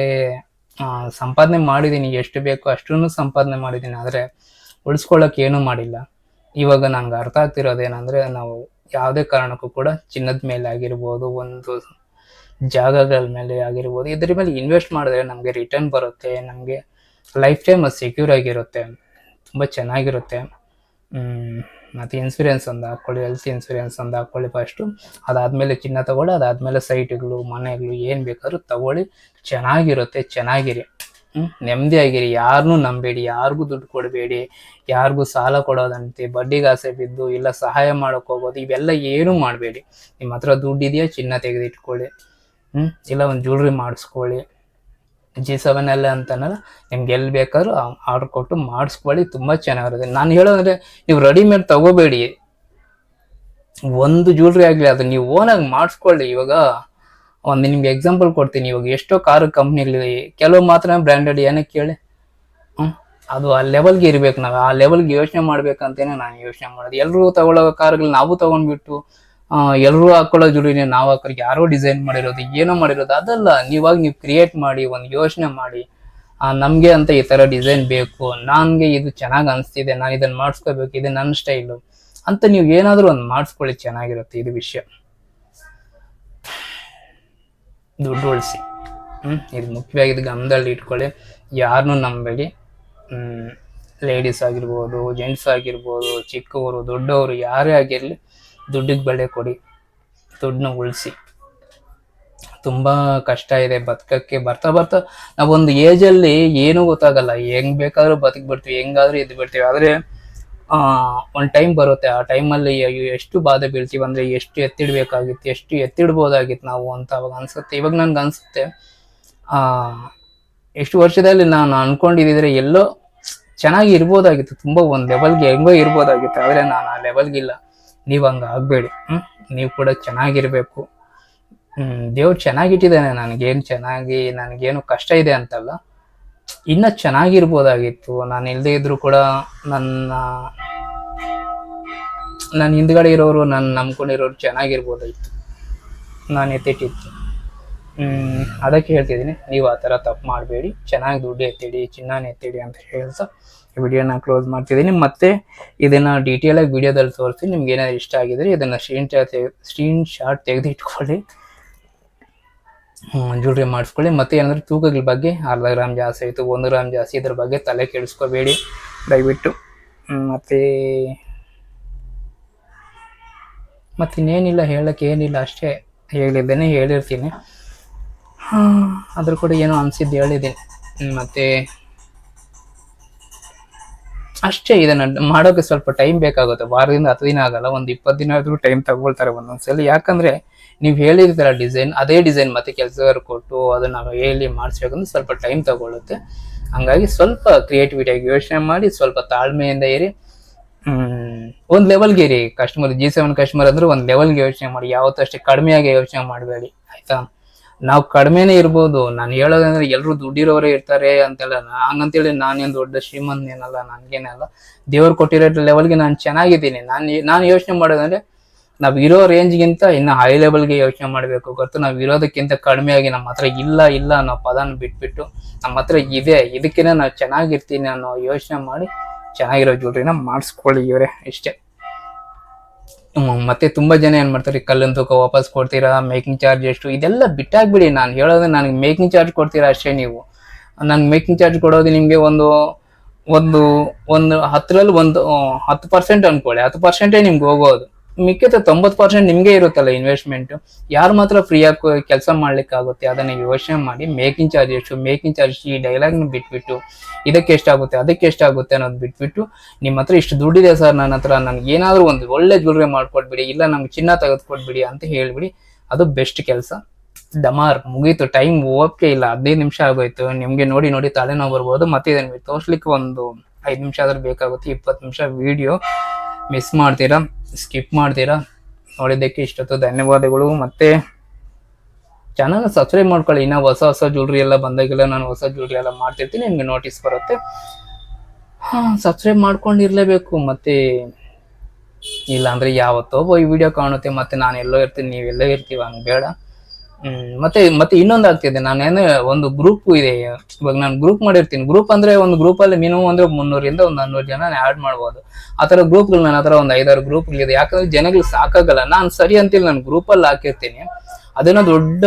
S1: ಸಂಪಾದನೆ ಮಾಡಿದ್ದೀನಿ ಎಷ್ಟು ಬೇಕೋ ಅಷ್ಟನ್ನು ಸಂಪಾದನೆ ಮಾಡಿದ್ದೀನಿ ಆದರೆ ಉಳಿಸ್ಕೊಳ್ಳೋಕೆ ಏನೂ ಮಾಡಿಲ್ಲ. ಇವಾಗ ನಂಗೆ ಅರ್ಥ ಆಗ್ತಿರೋದೇನಂದ್ರೆ ನಾವು ಯಾವುದೇ ಕಾರಣಕ್ಕೂ ಕೂಡ ಚಿನ್ನದ ಮೇಲೆ ಆಗಿರ್ಬೋದು, ಒಂದು ಜಾಗಗಳ ಮೇಲೆ ಆಗಿರ್ಬೋದು, ಇದ್ರ ಮೇಲೆ ಇನ್ವೆಸ್ಟ್ ಮಾಡಿದ್ರೆ ನಮಗೆ ರಿಟರ್ನ್ ಬರುತ್ತೆ. ನಮಗೆ ಲೈಫ್ ಟೈಮ್ ಅದು ಸೆಕ್ಯೂರ್ ಆಗಿರುತ್ತೆ. ತುಂಬ ಚೆನ್ನಾಗಿರುತ್ತೆ. ಮತ್ತು ಇನ್ಸೂರೆನ್ಸ್ ಒಂದು ಹಾಕ್ಕೊಳ್ಳಿ ಹೆಲ್ತ್ ಇನ್ಸೂರೆನ್ಸ್ ಒಂದು ಹಾಕ್ಕೊಳ್ಳಿ ಫಸ್ಟು ಅದಾದಮೇಲೆ ಚಿನ್ನ ತಗೊಳ್ಳಿ, ಅದಾದಮೇಲೆ ಸೈಟ್ಗಳು ಮನೆಗಳು ಏನು ಬೇಕಾದ್ರೂ ತಗೊಳ್ಳಿ. ಚೆನ್ನಾಗಿರುತ್ತೆ, ಚೆನ್ನಾಗಿರಿ. ನೆಮ್ಮದಿ ನೆಮ್ಮದಿಯಾಗಿರಿ ಯಾರನ್ನೂ ನಂಬೇಡಿ, ಯಾರಿಗೂ ದುಡ್ಡು ಕೊಡಬೇಡಿ, ಯಾರಿಗೂ ಸಾಲ ಕೊಡೋದಂತೆ, ಬಡ್ಡಿಗೆ ಆಸೆ ಬಿದ್ದು ಇಲ್ಲ ಸಹಾಯ ಮಾಡೋಕೆ ಹೋಗೋದು, ಇವೆಲ್ಲ ಏನೂ ಮಾಡಬೇಡಿ. ನಿಮ್ಮ ಹತ್ರ ದುಡ್ಡಿದೆಯಾ, ಚಿನ್ನ ತೆಗೆದಿಟ್ಕೊಳ್ಳಿ. ಹ್ಞೂ ಇಲ್ಲ ಒಂದು ಜ್ಯುವೆಲ್ರಿ ಮಾಡಿಸ್ಕೊಳ್ಳಿ. ಜಿ ಸೆವೆನ್ ಎಲ್ಲ ಅಂತನಲ್ಲ, ನಿಮ್ಗೆ ಎಲ್ಲಿ ಬೇಕಾದ್ರೂ ಆರ್ಡರ್ ಕೊಟ್ಟು ಮಾಡಿಸ್ಕೊಳ್ಳಿ, ತುಂಬಾ ಚೆನ್ನಾಗಿರುತ್ತೆ. ನಾನು ಹೇಳೋದಂದ್ರೆ, ನೀವು ರೆಡಿಮೇಡ್ ತಗೋಬೇಡಿ. ಒಂದು ಜ್ಯುವೆಲ್ರಿ ಆಗಲಿ, ಅದು ನೀವು ಓನಾಗಿ ಮಾಡಿಸ್ಕೊಳ್ಳಿ. ಇವಾಗ ಒಂದು ನಿಮ್ಗೆ ಎಕ್ಸಾಂಪಲ್ ಕೊಡ್ತೀನಿ. ಇವಾಗ ಎಷ್ಟೋ ಕಾರು ಕಂಪ್ನಿಗಳಿದೆ ಕೆಲವು ಮಾತ್ರ ಬ್ರ್ಯಾಂಡೆಡ್ ಏನಕ್ಕೆ ಕೇಳಿ ಅದು ಆ ಲೆವೆಲ್ಗೆ ಇರಬೇಕು. ನಾವು ಆ ಲೆವೆಲ್ಗೆ ಯೋಚನೆ ಮಾಡ್ಬೇಕಂತೇನೆ ನಾನು ಯೋಚನೆ ಮಾಡೋದು. ಎಲ್ಲರೂ ತಗೊಳ್ಳೋ ಕಾರ್ಗಳು ನಾವು ತಗೊಂಡ್ಬಿಟ್ಟು ಎಲ್ಲರೂ ಹಾಕೊಳ್ಳೋ ಜುಡಿನೇ ನಾವು ಹಾಕೋರಿಗೆ ಯಾರೋ ಡಿಸೈನ್ ಮಾಡಿರೋದು, ಏನೋ ಮಾಡಿರೋದು, ಅದಲ್ಲ. ನೀವಾಗ ನೀವು ಕ್ರಿಯೇಟ್ ಮಾಡಿ, ಒಂದು ಯೋಚನೆ ಮಾಡಿ ನಮಗೆ ಅಂತ ಈ ಥರ ಡಿಸೈನ್ ಬೇಕು, ನನಗೆ ಇದು ಚೆನ್ನಾಗಿ ಅನಿಸ್ತಿದೆ, ನಾನು ಇದನ್ನು ಮಾಡಿಸ್ಕೋಬೇಕು, ಇದು ನನ್ನ ಸ್ಟೈಲು ಅಂತ ನೀವು ಏನಾದರೂ ಒಂದು ಮಾಡಿಸ್ಕೊಳ್ಳಿ, ಚೆನ್ನಾಗಿರುತ್ತೆ ಇದು ವಿಷಯ. ದುಡ್ಡು ಉಳಿಸಿ. ಹ್ಞೂ ಇದು ಮುಖ್ಯವಾಗಿ ಇದು ಗಮನದಲ್ಲಿ ಇಟ್ಕೊಳ್ಳಿ. ಯಾರನ್ನೂ ನಂಬೇಡಿ. ಲೇಡೀಸ್ ಆಗಿರ್ಬೋದು ಜೆಂಟ್ಸ್ ಆಗಿರ್ಬೋದು, ಚಿಕ್ಕವರು, ದೊಡ್ಡವರು, ಯಾರೇ ಆಗಿರಲಿ ದುಡ್ಡಿಗೆ ಬೆಲೆ ಕೊಡಿ, ದುಡ್ಡನ್ನ ಉಳಿಸಿ. ತುಂಬ ಕಷ್ಟ ಇದೆ ಬದುಕಕ್ಕೆ. ಬರ್ತಾ ಬರ್ತಾ ನಾವೊಂದು ಏಜಲ್ಲಿ ಏನೂ ಗೊತ್ತಾಗಲ್ಲ. ಹೆಂಗ್ ಬೇಕಾದ್ರೂ ಬದುಕ್ ಬಿಡ್ತೀವಿ, ಹೆಂಗಾದ್ರೂ ಎದ್ದು ಬಿಡ್ತೀವಿ. ಆದರೆ ಒಂದು ಟೈಮ್ ಬರುತ್ತೆ. ಆ ಟೈಮಲ್ಲಿ ಎಷ್ಟು ಬಾಧೆ ಬೀಳ್ತೀವಿ ಅಂದ್ರೆ ಎಷ್ಟು ಎತ್ತಿಡ್ಬೇಕಾಗಿತ್ತು, ಎಷ್ಟು ಎತ್ತಿಡ್ಬೋದಾಗಿತ್ತು ನಾವು ಅಂತ ಅವಾಗ ಅನ್ಸುತ್ತೆ. ಇವಾಗ ನನ್ಗೆ ಅನಿಸುತ್ತೆ ಎಷ್ಟು ವರ್ಷದಲ್ಲಿ ನಾನು ಅನ್ಕೊಂಡಿದ್ರೆ ಎಲ್ಲೋ ಚೆನ್ನಾಗಿ ಇರ್ಬೋದಾಗಿತ್ತು. ತುಂಬ ಒಂದು ಲೆವೆಲ್ಗೆ ಹೆಂಗೋ ಇರ್ಬೋದಾಗಿತ್ತು. ಆದರೆ ನಾನು ಆ ಲೆವೆಲ್ಗಿಲ್ಲ ನೀವು ಹಂಗೆ ಆಗಬೇಡಿ. ಹ್ಮ್? ನೀವು ಕೂಡ ಚೆನ್ನಾಗಿರಬೇಕು. ಹ್ಞೂ ದೇವ್ರು ಚೆನ್ನಾಗಿಟ್ಟಿದ್ದಾನೆ ನನಗೇನು ಚೆನ್ನಾಗಿ, ನನಗೇನು ಕಷ್ಟ ಇದೆ ಅಂತಲ್ಲ. ಇನ್ನ ಚೆನ್ನಾಗಿರ್ಬೋದಾಗಿತ್ತು. ನಾನು ಇಲ್ಲದೆ ಇದ್ರು ಕೂಡ ನನ್ನ ನನ್ನ ಹಿಂದ್ಗಡೆ ಇರೋರು ನನ್ನ ನಂಬ್ಕೊಂಡಿರೋರು ಚೆನ್ನಾಗಿರ್ಬೋದಾಗಿತ್ತು. ನಾನು ಎತ್ತಿಟ್ಟಿತ್ತು ಅದಕ್ಕೆ ಹೇಳ್ತಿದ್ದೀನಿ, ನೀವು ಆ ಥರ ತಪ್ಪು ಮಾಡಬೇಡಿ, ಚೆನ್ನಾಗಿ ದುಡ್ಡು ಎತ್ತಿಡಿ, ಚಿನ್ನಾನ ಎತ್ತಿಡಿ ಅಂತ ಹೇಳ್ತಾ ಈ ವಿಡಿಯೋನ ಕ್ಲೋಸ್ ಮಾಡ್ತಿದ್ದೀನಿ. ಮತ್ತೆ ಇದನ್ನು ಡೀಟೇಲ್ ಆಗಿ ವಿಡಿಯೋದಲ್ಲಿ ತೋರಿಸಿ ನಿಮ್ಗೆ ಏನಾದ್ರು ಇಷ್ಟ ಆಗಿದ್ರೆ ಇದನ್ನು ಸ್ಕ್ರೀನ್ ಶಾಟ್ ಸ್ಕ್ರೀನ್ ಶಾಟ್ ತೆಗೆದು ಇಟ್ಕೊಳ್ಳಿ. ಜ್ಯುವೆಲ್ರಿ ಮಾಡಿಸ್ಕೊಳ್ಳಿ. ಮತ್ತೆ ಏನಾದರೂ ತೂಕಗಳ ಬಗ್ಗೆ, ಅರ್ಧ ಗ್ರಾಮ್ ಜಾಸ್ತಿ ಆಯಿತು, ಒಂದು ಗ್ರಾಮ್ ಜಾಸ್ತಿ ಇದ್ರ ಬಗ್ಗೆ ತಲೆ ಕೆಡಿಸ್ಕೋಬೇಡಿ. ದಯವಿಟ್ಟು. ಮತ್ತು ಮತ್ತೆ ಮತ್ತಿನ್ನೇನಿಲ್ಲ, ಹೇಳಕ್ಕೆ ಏನಿಲ್ಲ, ಅಷ್ಟೇ ಹೇಳಿದ್ದೇನೆ, ಹೇಳಿರ್ತೀನಿ. ಅದ್ರ ಕೂಡ ಏನೋ ಅನಿಸಿದ್ದು ಹೇಳಿದೆ. ಮತ್ತು ಅಷ್ಟೇ ಇದನ್ನು ಮಾಡೋಕೆ ಸ್ವಲ್ಪ ಟೈಮ್ ಬೇಕಾಗುತ್ತೆ. ವಾರದಿಂದ ಹತ್ತು ದಿನ ಆಗಲ್ಲ, ಒಂದು ಇಪ್ಪತ್ತು ದಿನ ಆದರೂ ಟೈಮ್ ತಗೊಳ್ತಾರೆ ಒಂದೊಂದ್ಸಲಿ. ಯಾಕಂದ್ರೆ ನೀವು ಹೇಳಿರ್ತಾರ ಡಿಸೈನ್ ಅದೇ ಡಿಸೈನ್ ಮತ್ತೆ ಕೆಲಸಗಾರ ಕೊಟ್ಟು ಅದನ್ನ ಹೇಳಿ ಮಾಡಿಸ್ಬೇಕಂದ್ರೆ ಸ್ವಲ್ಪ ಟೈಮ್ ತಗೊಳ್ಳುತ್ತೆ ಹಂಗಾಗಿ ಸ್ವಲ್ಪ ಕ್ರಿಯೇಟಿವಿಟಿಯಾಗಿ ಯೋಚನೆ ಮಾಡಿ, ಸ್ವಲ್ಪ ತಾಳ್ಮೆಯಿಂದ ಇರಿ. ಒಂದು ಒಂದ್ ಲೆವೆಲ್ಗೆ ಇರಿ. ಕಸ್ಟಮರ್ ಜಿ ಸೆವೆನ್ ಕಸ್ಟಮರ್ ಅಂದ್ರೆ ಒಂದು ಲೆವೆಲ್ಗೆ ಯೋಚನೆ ಮಾಡಿ. ಯಾವತ್ತೂ ಅಷ್ಟೇ ಕಡಿಮೆಯಾಗಿ ಯೋಚನೆ ಮಾಡಬೇಡಿ. ಆಯ್ತಾ? ನಾವು ಕಡಿಮೆನೇ ಇರ್ಬೋದು. ನಾನು ಹೇಳೋದಂದ್ರೆ ಎಲ್ಲರೂ ದುಡ್ಡಿರೋರೇ ಇರ್ತಾರೆ ಅಂತೆಲ್ಲ ಹಂಗಂತೇಳಿ ನಾನೇನು ದೊಡ್ಡ ಶ್ರೀಮಂತನೇನಲ್ಲ ನನಗೇನಲ್ಲ ದೇವ್ರು ಕೊಟ್ಟಿರೋ ಲೆವೆಲ್ಗೆ ನಾನು ಚೆನ್ನಾಗಿದ್ದೀನಿ. ನಾನು ನಾನು ಯೋಚನೆ ಮಾಡೋದಂದ್ರೆ ನಾವು ಇರೋ ರೇಂಜ್ಗಿಂತ ಇನ್ನು ಹೈ ಲೆವೆಲ್ಗೆ ಯೋಚನೆ ಮಾಡಬೇಕು ಗೊತ್ತು. ನಾವು ಇರೋದಕ್ಕಿಂತ ಕಡಿಮೆಯಾಗಿ ನಮ್ಮ ಹತ್ರ ಇಲ್ಲ ಇಲ್ಲ ಅನ್ನೋ ಪದನ ಬಿಟ್ಬಿಟ್ಟು ನಮ್ಮ ಹತ್ರ ಇದೆ. ಇದಕ್ಕಿಂತ ನಾವು ಚೆನ್ನಾಗಿರ್ತೀನಿ ಅನ್ನೋ ಯೋಚನೆ ಮಾಡಿ ಚೆನ್ನಾಗಿರೋ ಜ್ಯುವೆಲ್ರಿನ ಮಾಡಿಸ್ಕೊಳ್ಳಿ ಇವರೇ. ಇಷ್ಟೇ. ಮತ್ತೆ ತುಂಬಾ ಜನ ಏನ್ ಮಾಡ್ತಾರೆ, ಕಲ್ಲಿನ ತೂಕ ವಾಪಸ್ ಕೊಡ್ತೀರಾ ಮೇಕಿಂಗ್ ಚಾರ್ಜ್ ಎಷ್ಟು? ಇದೆಲ್ಲ ಬಿಟ್ಟಾಗ್ಬಿಡಿ ನಾನು ಹೇಳೋದು ನನಗೆ ಮೇಕಿಂಗ್ ಚಾರ್ಜ್ ಕೊಡ್ತೀರಾ ಅಷ್ಟೇ ನೀವು. ನನ್ಗೆ ಮೇಕಿಂಗ್ ಚಾರ್ಜ್ ಕೊಡೋದು ನಿಮಗೆ ಒಂದು ಒಂದು ಒಂದು ಹತ್ತರಲ್ಲಿ ಒಂದು, ಹತ್ತು ಪರ್ಸೆಂಟ್ ಅನ್ಕೊಳ್ಳಿ. ಹತ್ತು ಪರ್ಸೆಂಟೇ ನಿಮ್ಗೆ ಹೋಗೋದು. ಮಿಕ್ಕಿದ ತೊಂಬತ್ತು ಪರ್ಸೆಂಟ್ ನಿಮಗೆ ಇರುತ್ತಲ್ಲ ಇನ್ವೆಸ್ಟ್ಮೆಂಟ್ ಯಾರು ಮಾತ್ರ ಫ್ರೀಯಾಗಿ ಕೆಲಸ ಮಾಡ್ಲಿಕ್ಕೆ ಆಗುತ್ತೆ ಅದನ್ನ ಯೋಚನೆ ಮಾಡಿ ಮೇಕಿಂಗ್ ಚಾರ್ಜ್ ಎಷ್ಟು ಮೇಕಿಂಗ್ ಚಾರ್ಜ್ ಈ ಡೈಲಾಗ್ನ ಬಿಟ್ಬಿಟ್ಟು, ಇದಕ್ಕೆ ಎಷ್ಟಾಗುತ್ತೆ, ಅದಕ್ಕೆ ಎಷ್ಟಾಗುತ್ತೆ ಅನ್ನೋದು ಬಿಟ್ಬಿಟ್ಟು ನಿಮ್ಮ ಹತ್ರ ಇಷ್ಟು ದುಡ್ಡಿದೆ ಸರ್ ನನ್ನ ಹತ್ರ, ನನ್ಗೆ ಏನಾದರೂ ಒಂದು ಒಳ್ಳೆ ಜ್ಯುವೆಲ್ರಿ ಮಾಡಿಕೊಡ್ಬಿಡಿ, ಇಲ್ಲ ನಮ್ಗೆ ಚಿನ್ನ ತೆಗೆದುಕೊಡ್ಬಿಡಿ ಅಂತ ಹೇಳ್ಬಿಡಿ, ಅದು ಬೆಸ್ಟ್ ಕೆಲಸ. ಡಮಾರ್, ಮುಗೀತು ಟೈಮ್ ಓಕೆ ಇಲ್ಲ, ಹದಿನೈದು ನಿಮಿಷ ಆಗೋಯ್ತು, ನಿಮಗೆ ನೋಡಿ ನೋಡಿ ತಲೆನೋವು ಬರ್ಬೋದು ಮತ್ತೆ ಇದನ್ನು ತೋರಿಸ್ಲಿಕ್ಕೆ ಒಂದು ಐದು ನಿಮಿಷ ಆದ್ರೂ ಬೇಕಾಗುತ್ತೆ, ಇಪ್ಪತ್ತು ನಿಮಿಷ ವಿಡಿಯೋ ಮಿಸ್ ಮಾಡ್ತೀರಾ? ಸ್ಕಿಪ್ ಮಾಡ್ತೀರಾ? ನೋಡಿದ್ದಕ್ಕೆ ಇಷ್ಟೊತ್ತು ಧನ್ಯವಾದಗಳು. ಮತ್ತೆ ಚಾನಲ್ ಸಬ್ಸ್ಕ್ರೈಬ್ ಮಾಡ್ಕೊಳ್ಳಿ. ಇನ್ನ ಹೊಸ ಹೊಸ ಜ್ಯುವೆಲ್ರಿ ಎಲ್ಲ ಬಂದಾಗೆಲ್ಲ ನಾನು ಹೊಸ ಜ್ಯುವೆಲ್ರಿ ಎಲ್ಲ ಮಾಡ್ತಿರ್ತೀನಿ. ನಿಮಗೆ ನೋಟಿಸ್ ಬರುತ್ತೆ. ಹಾಂ ಸಬ್ಸ್ಕ್ರೈಬ್ ಮಾಡ್ಕೊಂಡಿರಲೇಬೇಕು. ಮತ್ತೆ ಇಲ್ಲ ಅಂದ್ರೆ ಯಾವತ್ತೋ ಈ ವಿಡಿಯೋ ಕಾಣುತ್ತೆ. ಮತ್ತೆ ನಾನು ಎಲ್ಲೋ ಇರ್ತೀನಿ. ನೀವೆಲ್ಲೋ ಇರ್ತೀವಿ. ಹಂಗೆ ಬೇಡ. ಹ್ಮ್, ಮತ್ತೆ ಮತ್ತೆ ಇನ್ನೊಂದು ಆಗ್ತಿದೆ ನಾನೇನು ಒಂದು ಗ್ರೂಪ್ ಇದೆ. ಇವಾಗ ನಾನು ಗ್ರೂಪ್ ಮಾಡಿರ್ತೀನಿ. ಗ್ರೂಪ್ ಅಂದ್ರೆ ಒಂದು ಗ್ರೂಪ್ ಅಲ್ಲಿ ಮಿನಿಮಮ್ ಅಂದ್ರೆ ಮುನ್ನೂರಿಂದ ಒಂದು ನಾನ್ನೂರು ಜನ ಆಡ್ ಮಾಡ್ಬೋದು. ಆತರ ಗ್ರೂಪ್ ಗ್ರೂಪ್ಗಳು ನನ್ನ ಹತ್ರ ಒಂದು ಐದಾರು ಗ್ರೂಪ್ಗಳಿದೆ ಯಾಕಂದ್ರೆ ಜನಗಳು ಸಾಕಾಗಲ್ಲ. ನಾನು ಸರಿ ಅಂತಿಲ್ಲ. ನಾನು ಗ್ರೂಪ್ ಅಲ್ಲಿ ಹಾಕಿರ್ತೀನಿ. ಅದನ್ನ ದೊಡ್ಡ,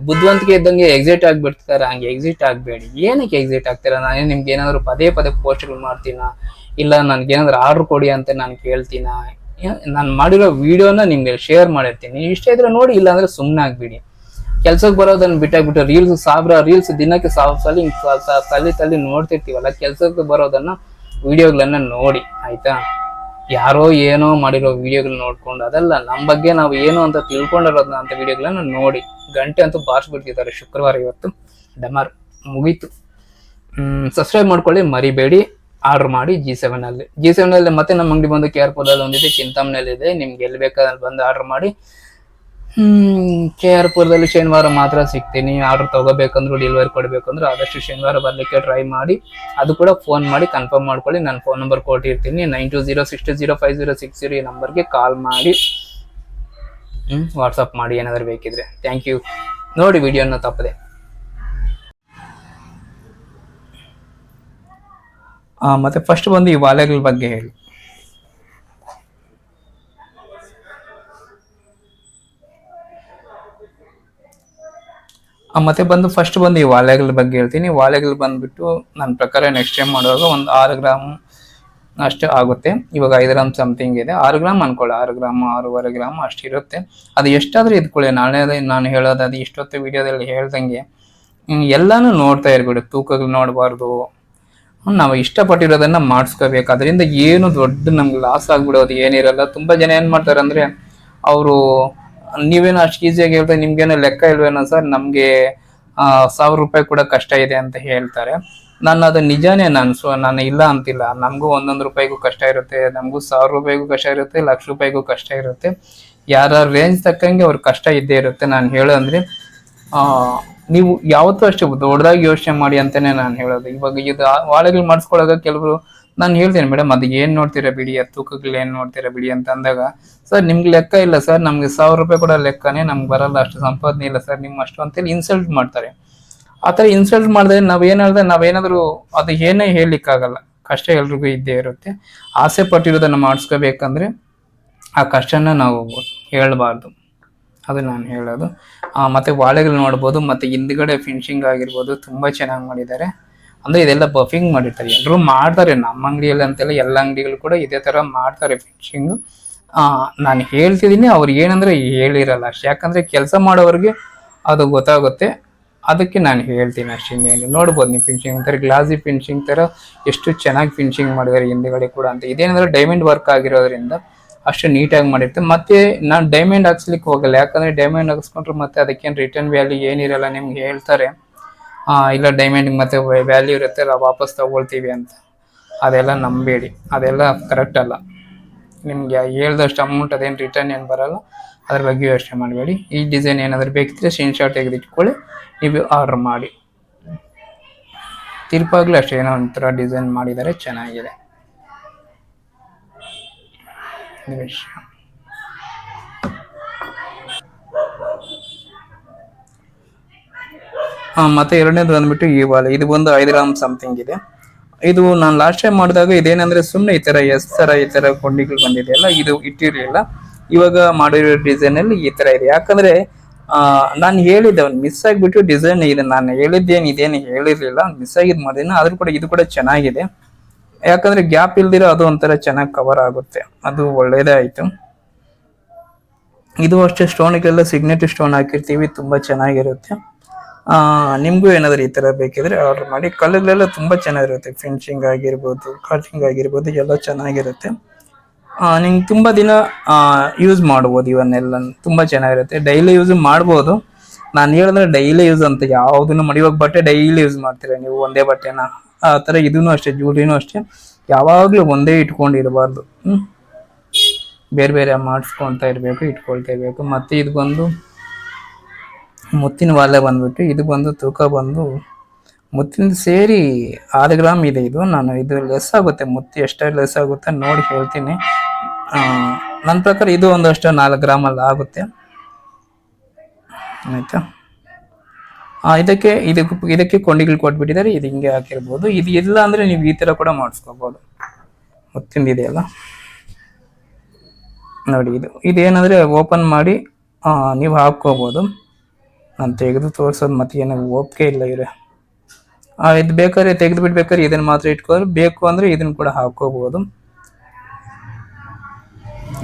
S1: ಬುದ್ಧಿವಂತಿಕೆ ಇದ್ದಂಗೆ ಎಕ್ಸಿಟ್ ಆಗ್ಬಿಡ್ತಾರೆ ಹಂಗೆ ಎಕ್ಸಿಟ್ ಆಗ್ಬೇಡಿ. ಏನಕ್ಕೆ ಎಕ್ಸಿಟ್ ಆಗ್ತೀರಾ? ನಾನು ನಿಮ್ಗೆ ಏನಾದ್ರು ಪದೇ ಪದೇ ಪೋಸ್ಟ್ಗಳು ಮಾಡ್ತೀನ? ಇಲ್ಲ ನನ್ಗೆ ಏನಾದ್ರು ಆರ್ಡರ್ ಕೊಡಿ ಅಂತ ನಾನು ಕೇಳ್ತೀನ? ನಾನು ಮಾಡಿರೋ ವಿಡಿಯೋನ ನಿಮಗೆ ಶೇರ್ ಮಾಡಿರ್ತೀನಿ. ಇಷ್ಟ ಇದ್ರೆ ನೋಡಿ ಇಲ್ಲ ಅಂದ್ರೆ ಸುಮ್ಮನೆ ಆಗ್ಬಿಡಿ. ಕೆಲ್ಸಕ್ಕೆ ಬರೋದನ್ನ ಬಿಟ್ಟಾಗ್ಬಿಟ್ಟು ರೀಲ್ಸ್ ಸಾವಿರ ರೀಲ್ಸ್ ದಿನಕ್ಕೆ ಸಾವಿರ ಸಲ ಹಿಂಗ್ ತಲೆ ತಲ್ಲಿ ನೋಡ್ತಿರ್ತೀವಲ್ಲ, ಕೆಲ್ಸಕ್ಕೆ ಬರೋದನ್ನ ವಿಡಿಯೋಗಳನ್ನ ನೋಡಿ, ಆಯ್ತಾ? ಯಾರೋ ಏನೋ ಮಾಡಿರೋ ವಿಡಿಯೋಗಳು ನೋಡ್ಕೊಂಡು, ಅದಲ್ಲ ನಮ್ಮ ಬಗ್ಗೆ ನಾವು ಏನು ಅಂತ ತಿಳ್ಕೊಂಡಿರೋದನ್ನ ಅಂತ ವಿಡಿಯೋಗಳನ್ನ ನೋಡಿ. ಗಂಟೆ ಅಂತೂ ಬಾರಿಸ್ಬಿಡ್ತಿದ್ದಾರೆ ಶುಕ್ರವಾರ ಇವತ್ತು. ಡಮಾರ್ ಮುಗೀತು. ಸಬ್ಸ್ಕ್ರೈಬ್ ಮಾಡ್ಕೊಳ್ಳಿ, ಮರಿಬೇಡಿ. ಆರ್ಡರ್ ಮಾಡಿ ಜಿ ಸೆವೆನ್ ಅಲ್ಲಿ. ಜಿ ಸೆವೆನ್ ಅಲ್ಲಿ ಮತ್ತೆ ನಮ್ಮ ಅಂಗಡಿ ಬಂದು ಕೆ ಆರ್ ಪುರದಲ್ಲಿ ಒಂದಿದೆ ಚಿಂತಾಮ್ನಲ್ಲಿದೆ ಇದೆ ನಿಮ್ಗೆ ಎಲ್ಲಿ ಬೇಕಾದ್ರೆ ಬಂದು ಆರ್ಡರ್ ಮಾಡಿ. ಕೆ ಆರ್ ಪುರದಲ್ಲಿ ಶನಿವಾರ ಮಾತ್ರ ಸಿಗ್ತೀನಿ. ಆರ್ಡರ್ ತಗೋಬೇಕಂದ್ರು ಡೆಲಿವರಿ ಕೊಡ್ಬೇಕಂದ್ರು ಆದಷ್ಟು ಶನಿವಾರ ಬರ್ಲಿಕ್ಕೆ ಟ್ರೈ ಮಾಡಿ. ಅದು ಕೂಡ ಫೋನ್ ಮಾಡಿ ಕನ್ಫರ್ಮ್ ಮಾಡ್ಕೊಳ್ಳಿ. ನಾನು ಫೋನ್ ನಂಬರ್ ಕೊಟ್ಟಿರ್ತೀನಿ nine two zero six two zero five zero six zero ಈ ನಂಬರ್ಗೆ ಕಾಲ್ ಮಾಡಿ. ವಾಟ್ಸಪ್ ಮಾಡಿ ಏನಾದರೂ ಬೇಕಿದ್ರೆ. ಥ್ಯಾಂಕ್ ಯು ನೋಡಿ ವಿಡಿಯೋನ ತಪ್ಪದೆ. ಮತ್ತೆ ಫಸ್ಟ್ ಬಂದು ಈ ವಾಲೆಗಳ ಬಗ್ಗೆ ಹೇಳಿ. ಮತ್ತೆ ಬಂದು ಫಸ್ಟ್ ಬಂದು ಈ ವಾಲೆಗಳ ಬಗ್ಗೆ ಹೇಳ್ತೀನಿ. ವಾಲೆಗಳು ಬಂದ್ಬಿಟ್ಟು ನನ್ನ ಪ್ರಕಾರ ನೆಕ್ಸ್ಟ್ ಟೈಮ್ ಮಾಡುವಾಗ ಒಂದು ಆರು ಗ್ರಾಮ್ ಅಷ್ಟು ಆಗುತ್ತೆ. ಇವಾಗ ಐದು ಗ್ರಾಮ್ ಸಮಥಿಂಗ್ ಇದೆ. ಆರು ಗ್ರಾಮ್ ಅನ್ಕೊಳ್ಳಿ. ಆರು ಗ್ರಾಮ್, ಆರೂವರೆ ಗ್ರಾಮ್ ಅಷ್ಟು ಇರುತ್ತೆ. ಅದು ಎಷ್ಟಾದ್ರೂ ಇದ್ಕೊಳ್ಳಿ. ನಾಳೆ ನಾನು ಹೇಳೋದು ಅದು ಇಷ್ಟೊತ್ತು ವಿಡಿಯೋದಲ್ಲಿ ಹೇಳ್ದಂಗೆ. ಎಲ್ಲಾನು ನೋಡ್ತಾ ಇರ್ಬಿಡು. ತೂಕಗಳು ನೋಡಬಾರ್ದು. ನಾವು ಇಷ್ಟಪಟ್ಟಿರೋದನ್ನ ಮಾಡಿಸ್ಕೋಬೇಕು. ಅದರಿಂದ ಏನು ದೊಡ್ಡ ನಮ್ಗೆ ಲಾಸ್ ಆಗ್ಬಿಡೋದು ಏನಿರಲ್ಲ ತುಂಬಾ ಜನ ಏನು ಮಾಡ್ತಾರೆ ಅಂದರೆ ಅವರು, ನೀವೇನೋ ಅಷ್ಟು ಈಸಿಯಾಗಿ ಹೇಳ್ತಾರೆ ನಿಮ್ಗೇನೋ ಲೆಕ್ಕ ಇಲ್ವೇನೋ ಸರ್ ನಮಗೆ ಸಾವಿರ ರೂಪಾಯಿ ಕೂಡ ಕಷ್ಟ ಇದೆ ಅಂತ ಹೇಳ್ತಾರೆ. ನಾನು ಅದು ನಿಜಾನೇ ನಾನು ಸೊ, ನಾನು ಇಲ್ಲ ಅಂತಿಲ್ಲ. ನಮಗೂ ಒಂದೊಂದು ರೂಪಾಯಿಗೂ ಕಷ್ಟ ಇರುತ್ತೆ, ನಮಗೂ ಸಾವಿರ ರೂಪಾಯಿಗೂ ಕಷ್ಟ ಇರುತ್ತೆ, ಲಕ್ಷ ರೂಪಾಯಿಗೂ ಕಷ್ಟ ಇರುತ್ತೆ. ಯಾರ ರೇಂಜ್ ತಕ್ಕಂಗೆ ಅವ್ರ ಕಷ್ಟ ಇದ್ದೇ ಇರುತ್ತೆ ನಾನು ಹೇಳೋಂದ್ರೆ. ಆ ನೀವು ಯಾವತ್ತೂ ಅಷ್ಟೇ ದೊಡ್ಡದಾಗಿ ಯೋಚನೆ ಮಾಡಿ ಅಂತಾನೆ ನಾನು ಹೇಳೋದು. ಇವಾಗ ಇದು ವಾಳೆಗಳು ಮಾಡಿಸ್ಕೊಳ್ಳೋವಾಗ ಕೆಲವರು ನಾನು ಹೇಳ್ತೇನೆ, ಮೇಡಮ್, ಅದು ಏನು ನೋಡ್ತೀರಾ ಬಿಡಿ ಆ ತೂಕಗಳು ಏನು ನೋಡ್ತೀರಾ ಬಿಡಿ ಅಂತ ಅಂದಾಗ, ಸರ್, ನಿಮ್ಗೆ ಲೆಕ್ಕ ಇಲ್ಲ ಸರ್, ನಮ್ಗೆ ಸಾವಿರ ರೂಪಾಯಿ ಕೂಡ ಲೆಕ್ಕನೇ ನಮ್ಗೆ ಬರಲ್ಲ, ಅಷ್ಟು ಸಂಪಾದನೆ ಇಲ್ಲ ಸರ್ ನಿಮ್ಮ ಅಷ್ಟು ಅಂತೇಳಿ ಇನ್ಸಲ್ಟ್ ಮಾಡ್ತಾರೆ. ಆ ಥರ ಇನ್ಸಲ್ಟ್ ಮಾಡಿದ್ರೆ ನಾವು ಹೇಳಿದ್ರೆ ನಾವೇನಾದರೂ ಅದು ಏನೇ ಹೇಳಲಿಕ್ಕಾಗಲ್ಲ. ಕಷ್ಟ ಎಲ್ರಿಗೂ ಇದ್ದೇ ಇರುತ್ತೆ. ಆಸೆ ಪಟ್ಟಿರೋದನ್ನು ಮಾಡಿಸ್ಕೋಬೇಕಂದ್ರೆ ಆ ಕಷ್ಟನ ನಾವು ಹೇಳಬಾರ್ದು. ಅದು ನಾನು ಹೇಳೋದು. ಮತ್ತು ವಾಳೆಗಳು ನೋಡ್ಬೋದು, ಮತ್ತೆ ಹಿಂದ್ಗಡೆ ಫಿನಿಶಿಂಗ್ ಆಗಿರ್ಬೋದು, ತುಂಬಾ ಚೆನ್ನಾಗಿ ಮಾಡಿದ್ದಾರೆ. ಅಂದ್ರೆ ಇದೆಲ್ಲ ಬಫಿಂಗ್ ಮಾಡಿರ್ತಾರೆ. ಎಲ್ಲರೂ ಮಾಡ್ತಾರೆ. ನಮ್ಮ ಅಂಗಡಿಯಲ್ಲಿ ಅಂತೆಲ್ಲ ಎಲ್ಲ ಅಂಗಡಿಗಳು ಕೂಡ ಇದೇ ತರ ಮಾಡ್ತಾರೆ ಫಿನಿಶಿಂಗ್ ನಾನು ಹೇಳ್ತಿದ್ದೀನಿ, ಅವ್ರು ಏನಂದ್ರೆ ಹೇಳಿರಲ್ಲ ಅಷ್ಟೇ. ಯಾಕಂದ್ರೆ ಕೆಲಸ ಮಾಡೋರಿಗೆ ಅದು ಗೊತ್ತಾಗುತ್ತೆ. ಅದಕ್ಕೆ ನಾನು ಹೇಳ್ತೀನಿ ಅಷ್ಟೇ ಇನ್ನೇನು. ನೋಡ್ಬೋದು ನೀವು ಫಿನಿಶಿಂಗ್ ತರ ಗ್ಲಾಸಿ ಫಿನಿಶಿಂಗ್ ತರ ಎಷ್ಟು ಚೆನ್ನಾಗಿ ಫಿನಿಶಿಂಗ್ ಮಾಡಿದ್ದಾರೆ ಹಿಂದ್ಗಡೆ ಕೂಡ ಅಂತ. ಇದೇನಂದರೆ ಡೈಮಂಡ್ ವರ್ಕ್ ಆಗಿರೋದ್ರಿಂದ ಅಷ್ಟು ನೀಟಾಗಿ ಮಾಡಿರ್ತೆ. ಮತ್ತೆ ನಾನು ಡೈಮಂಡ್ ಹಾಕ್ಸ್ಲಿಕ್ಕೆ ಹೋಗಲ್ಲ. ಯಾಕಂದ್ರೆ ಡೈಮಂಡ್ ಹಾಕ್ಸ್ಕೊಂಡ್ರೆ ಮತ್ತೆ ಅದಕ್ಕೇನು ರಿಟರ್ನ್ ವ್ಯಾಲ್ಯೂ ಏನಿರಲ್ಲ ನಿಮ್ಗೆ ಹೇಳ್ತಾರೆ. ಇಲ್ಲ ಡೈಮಂಡ್ ಮತ್ತೆ ವ್ಯಾಲ್ಯೂ ಇರುತ್ತೆ ವಾಪಸ್ ತಗೊಳ್ತೀವಿ ಅಂತ. ಅದೆಲ್ಲ ನಂಬೇಡಿ. ಅದೆಲ್ಲ ಕರೆಕ್ಟ್ ಅಲ್ಲ. ನಿಮ್ಗೆ ಹೇಳ್ದಷ್ಟು ಅಮೌಂಟ್ ಅದೇನು ರಿಟರ್ನ್ ಏನು ಬರಲ್ಲ. ಅದ್ರ ಬಗ್ಗೆ ಯೋಚನೆ ಮಾಡಬೇಡಿ. ಈ ಡಿಸೈನ್ ಏನಾದರೂ ಬೇಕಿದ್ರೆ ಸ್ಕ್ರೀನ್ ಶಾಟ್ ತೆಗೆದಿಟ್ಕೊಳ್ಳಿ. ನೀವು ಆರ್ಡರ್ ಮಾಡಿ. ತಿರುಪಾಗ್ಲೂ ಅಷ್ಟೇ ಏನೋ ಒಂಥರ ಡಿಸೈನ್ ಮಾಡಿದ್ದಾರೆ ಚೆನ್ನಾಗಿದೆ. ಹಾ, ಮತ್ತೆ ಎರಡನೇದು ಬಂದ್ಬಿಟ್ಟು ಈ ವಾಲೆ. ಇದು ಒಂದು ಐದು ಗ್ರಾಮ್ ಸಮಥಿಂಗ್ ಇದೆ. ಇದು ನಾನು ಲಾಸ್ಟ್ ಟೈಮ್ ಮಾಡಿದಾಗ ಇದೇನಂದ್ರೆ ಸುಮ್ಮನೆ ಈ ತರ ಎಸ್ ತರ ಈ ತರ ಕೊಂಡಿಗಳು ಬಂದಿದೆಯಲ್ಲ ಇದು ಇಟ್ಟಿರಲಿಲ್ಲ. ಇವಾಗ ಮಾಡಿರೋ ಡಿಸೈನ್ ಅಲ್ಲಿ ಈ ತರ ಇದೆ. ಯಾಕಂದ್ರೆ ನಾನು ಹೇಳಿದ್ದೆ ಮಿಸ್ ಆಗಿಬಿಟ್ಟು ಡಿಸೈನ್ ಇದೆ. ನಾನು ಹೇಳಿದ್ದೇನು, ಇದೇನು ಹೇಳಿರ್ಲಿಲ್ಲ. ಮಿಸ್ ಆಗಿದ್ ಮಾಡಿದ್ದೀನಿ ಆದ್ರೂ ಕೂಡ ಇದು ಕೂಡ ಚೆನ್ನಾಗಿದೆ. ಯಾಕಂದ್ರೆ ಗ್ಯಾಪ್ ಇಲ್ದಿರೋ ಅದು ಒಂಥರ ಚೆನ್ನಾಗಿ ಕವರ್ ಆಗುತ್ತೆ. ಅದು ಒಳ್ಳೇದೇ ಆಯ್ತು. ಇದು ಅಷ್ಟೇ ಸ್ಟೋನ್ಗೆಲ್ಲ ಸಿಗ್ನೇಚರ್ ಸ್ಟೋನ್ ಹಾಕಿರ್ತೀವಿ, ತುಂಬಾ ಚೆನ್ನಾಗಿರುತ್ತೆ. ನಿಮ್ಗೂ ಏನಾದ್ರು ಈ ತರ ಬೇಕಿದ್ರೆ ಆರ್ಡರ್ ಮಾಡಿ. ಕಲ್ಲುಗಳೆಲ್ಲ ತುಂಬಾ ಚೆನ್ನಾಗಿರುತ್ತೆ. ಫಿನಿಶಿಂಗ್ ಆಗಿರ್ಬೋದು ಕಟಿಂಗ್ ಆಗಿರ್ಬೋದು, ಎಲ್ಲ ಚೆನ್ನಾಗಿರುತ್ತೆ. ಆ, ನಿಮ್ಗೆ ತುಂಬಾ ದಿನ ಯೂಸ್ ಮಾಡ್ಬೋದು ಇವನ್ನೆಲ್ಲ. ತುಂಬಾ ಚೆನ್ನಾಗಿರುತ್ತೆ. ಡೈಲಿ ಯೂಸ್ ಮಾಡ್ಬೋದು. ನಾನು ಹೇಳಿದ್ರೆ ಡೈಲಿ ಯೂಸ್ ಅಂತ ಯಾವುದನ್ನು ಮಾಡಿ ಇವಾಗ ಬಟ್ಟೆ ಡೈಲಿ ಯೂಸ್ ಮಾಡ್ತೀರಾ ನೀವು? ಒಂದೇ ಬಟ್ಟೆನ? ಆ ತರ ಇದೂ ಅಷ್ಟೇ ಜ್ಯೂಲ್ರಿನೂ ಅಷ್ಟೇ. ಯಾವಾಗ್ಲೂ ಒಂದೇ ಇಟ್ಕೊಂಡಿರಬಾರ್ದು. ಇರಬಾರ್ದು ಬೇರೆ ಬೇರೆ ಮಾಡಿಸ್ಕೊಳ್ತಾ ಇರಬೇಕು, ಇಟ್ಕೊಳ್ತಾ ಇರಬೇಕು. ಮತ್ತೆ ಇದು ಬಂದು ಮುತ್ತಿನ ವಾಲೆ ಬಂದ್ಬಿಟ್ಟು, ಇದು ಬಂದು ತೂಕ ಬಂದು ಮುತ್ತಿನ ಸೇರಿ ಆರು ಗ್ರಾಮ್ ಇದೆ ಇದು. ನಾನು ಇದು ಲೆಸ್ ಆಗುತ್ತೆ, ಮುತ್ತಿ ಎಷ್ಟೇ ಲೆಸ್ ಆಗುತ್ತೆ ನೋಡಿ ಹೇಳ್ತೀನಿ. ನನ್ನ ಪ್ರಕಾರ ಇದು ಒಂದಷ್ಟು ನಾಲ್ಕು ಗ್ರಾಮಲ್ಲಿ ಆಗುತ್ತೆ. ಆಯ್ತಾ? ಇದಕ್ಕೆ ಇದಕ್ಕೆ ಇದಕ್ಕೆ ಕೊಂಡಿಗಳು ಕೊಟ್ಬಿಟ್ಟಿದ್ದಾರೆ, ಇದು ಹಿಂಗೆ ಹಾಕಿರ್ಬೋದು. ಇದು ಇಲ್ಲ ಅಂದರೆ ನೀವು ಈ ತರ ಕೂಡ ಮಾಡಿಸ್ಕೋಬಹುದು ಮುತ್ತಿಂದ ಇದೆಯಲ್ಲ ನೋಡಿ, ಇದು ಇದೇನಂದ್ರೆ ಓಪನ್ ಮಾಡಿ ನೀವು ಹಾಕ್ಕೋಬೋದು. ನಾನು ತೆಗೆದು ತೋರಿಸೋದು ಮತ್ತೆ ಏನೋ ಓಕೆ ಇಲ್ಲ ಇವ್ರೆ. ಇದು ಬೇಕಾದ್ರೆ ತೆಗೆದು ಬಿಡ್ಬೇಕಾದ್ರೆ ಇದನ್ನ ಮಾತ್ರ ಇಟ್ಕೋದ್ರೆ ಬೇಕು ಅಂದ್ರೆ ಇದನ್ನ ಕೂಡ ಹಾಕ್ಕೋಬೋದು.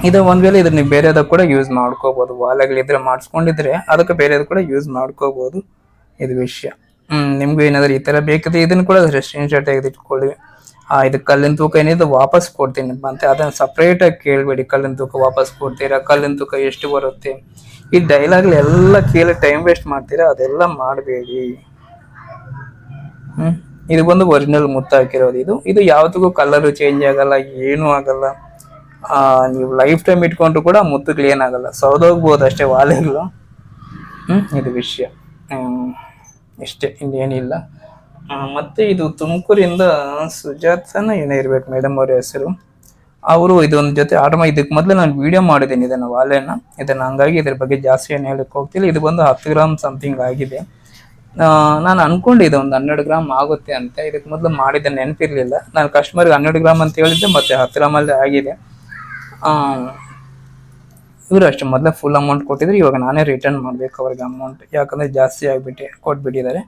S1: ಇದು ಒಂದು ವೇಳೆ ಇದನ್ನ ನೀವು ಬೇರೆದಾಗ ಕೂಡ ಯೂಸ್ ಮಾಡ್ಕೋಬಹುದು ವಾಲೆಗಳಿದ್ರೆ ಮಾಡಿಸ್ಕೊಂಡಿದ್ರೆ ಅದಕ್ಕೆ ಬೇರೆದು ಕೂಡ ಯೂಸ್ ಮಾಡ್ಕೋಬಹುದು ಇದು ವಿಷಯ. ನಿಮ್ಗೂ ಏನಾದ್ರು ಈ ತರ ಬೇಕಿದ್ರೆ ಇದನ್ನ ಕೂಡ ಸ್ಕ್ರೀನ್ ಶಾಟ್ ತೆಗೆದಿಟ್ಕೊಳ್ಳಿ ಆ, ಇದು ಕಲ್ಲಿನ ತೂಕ ಏನಿದೆ ವಾಪಸ್ ಕೊಡ್ತೀನಿ ಮತ್ತೆ ಅದನ್ನ ಸಪ್ರೇಟ್ ಆಗಿ ಕೇಳಬೇಡಿ, ಕಲ್ಲಿನ ತೂಕ ವಾಪಸ್ ಕೊಡ್ತೀರಾ, ಕಲ್ಲಿನ ತೂಕ ಎಷ್ಟು ಬರುತ್ತೆ? ಈ ಡೈಲಾಗ್ ಎಲ್ಲ ಕೇಳಿ ಟೈಮ್ ವೇಸ್ಟ್ ಮಾಡ್ತೀರಾ, ಅದೆಲ್ಲ ಮಾಡಬೇಡಿ. ಹ್ಮ್, ಇದು ಬಂದು ಒರಿಜಿನಲ್ ಮುತ್ತ ಹಾಕಿರೋದು ಇದು. ಇದು ಯಾವತ್ತಿಗೂ ಕಲರ್ ಚೇಂಜ್ ಆಗಲ್ಲ, ಏನೂ ಆಗಲ್ಲ. ಆ, ನೀವು ಲೈಫ್ ಟೈಮ್ ಇಟ್ಕೊಂಡ್ರು ಕೂಡ ಮುತ್ತುಗಳು ಏನಾಗಲ್ಲ ಸೌದೋಗ್ಬೋದು ಅಷ್ಟೇ, ವಾಲೆಗಳು. ಹ್ಮ್, ಇದು ವಿಷಯ. ಇಷ್ಟೇ, ಇನ್ನೇನಿಲ್ಲ. ಮತ್ತು ಇದು ತುಮಕೂರಿಂದ ಸುಜಾತನ ಏನೇ ಇರಬೇಕು ಮೇಡಮ್ ಅವರ ಹೆಸರು. ಅವರು ಇದೊಂದು ಜೊತೆ ಆಟಮ ಇದಕ್ಕೆ ಮೊದಲು ನಾನು ವಿಡಿಯೋ ಮಾಡಿದ್ದೀನಿ ಇದನ್ನು ವಾಲೆನ. ಇದನ್ನು ಹಂಗಾಗಿ ಇದ್ರ ಬಗ್ಗೆ ಜಾಸ್ತಿ ಏನು ಹೇಳಕ್ಕೆ ಹೋಗ್ತಿಲ್ಲ. ಇದು ಬಂದು ಹತ್ತು ಗ್ರಾಮ್ ಸಮಥಿಂಗ್ ಆಗಿದೆ. ನಾನು ಅನ್ಕೊಂಡಿದ್ದೆ ಒಂದು ಹನ್ನೆರಡು ಗ್ರಾಮ್ ಆಗುತ್ತೆ ಅಂತ. ಇದಕ್ಕೆ ಮೊದಲು ಮಾಡಿದ ನೆನಪಿರಲಿಲ್ಲ. ನಾನು ಕಸ್ಟಮರ್ಗೆ ಹನ್ನೆರಡು ಗ್ರಾಮ್ ಅಂತ ಹೇಳಿದ್ದೆ, ಮತ್ತೆ ಹತ್ತು ಗ್ರಾಮಲ್ಲಿ ಆಗಿದೆ. ಇವರು ಅಷ್ಟೇ, ಮೊದಲೇ ಫುಲ್ ಅಮೌಂಟ್ ಕೊಟ್ಟಿದ್ರು, ಇವಾಗ ನಾನೇ ರಿಟರ್ನ್ ಮಾಡಬೇಕು ಅವ್ರಿಗೆ ಅಮೌಂಟ್ ಯಾಕಂದರೆ ಜಾಸ್ತಿ ಆಗಿಬಿಟ್ಟೆ, ಕೊಟ್ಬಿಟ್ಟಿದ್ದಾರೆ.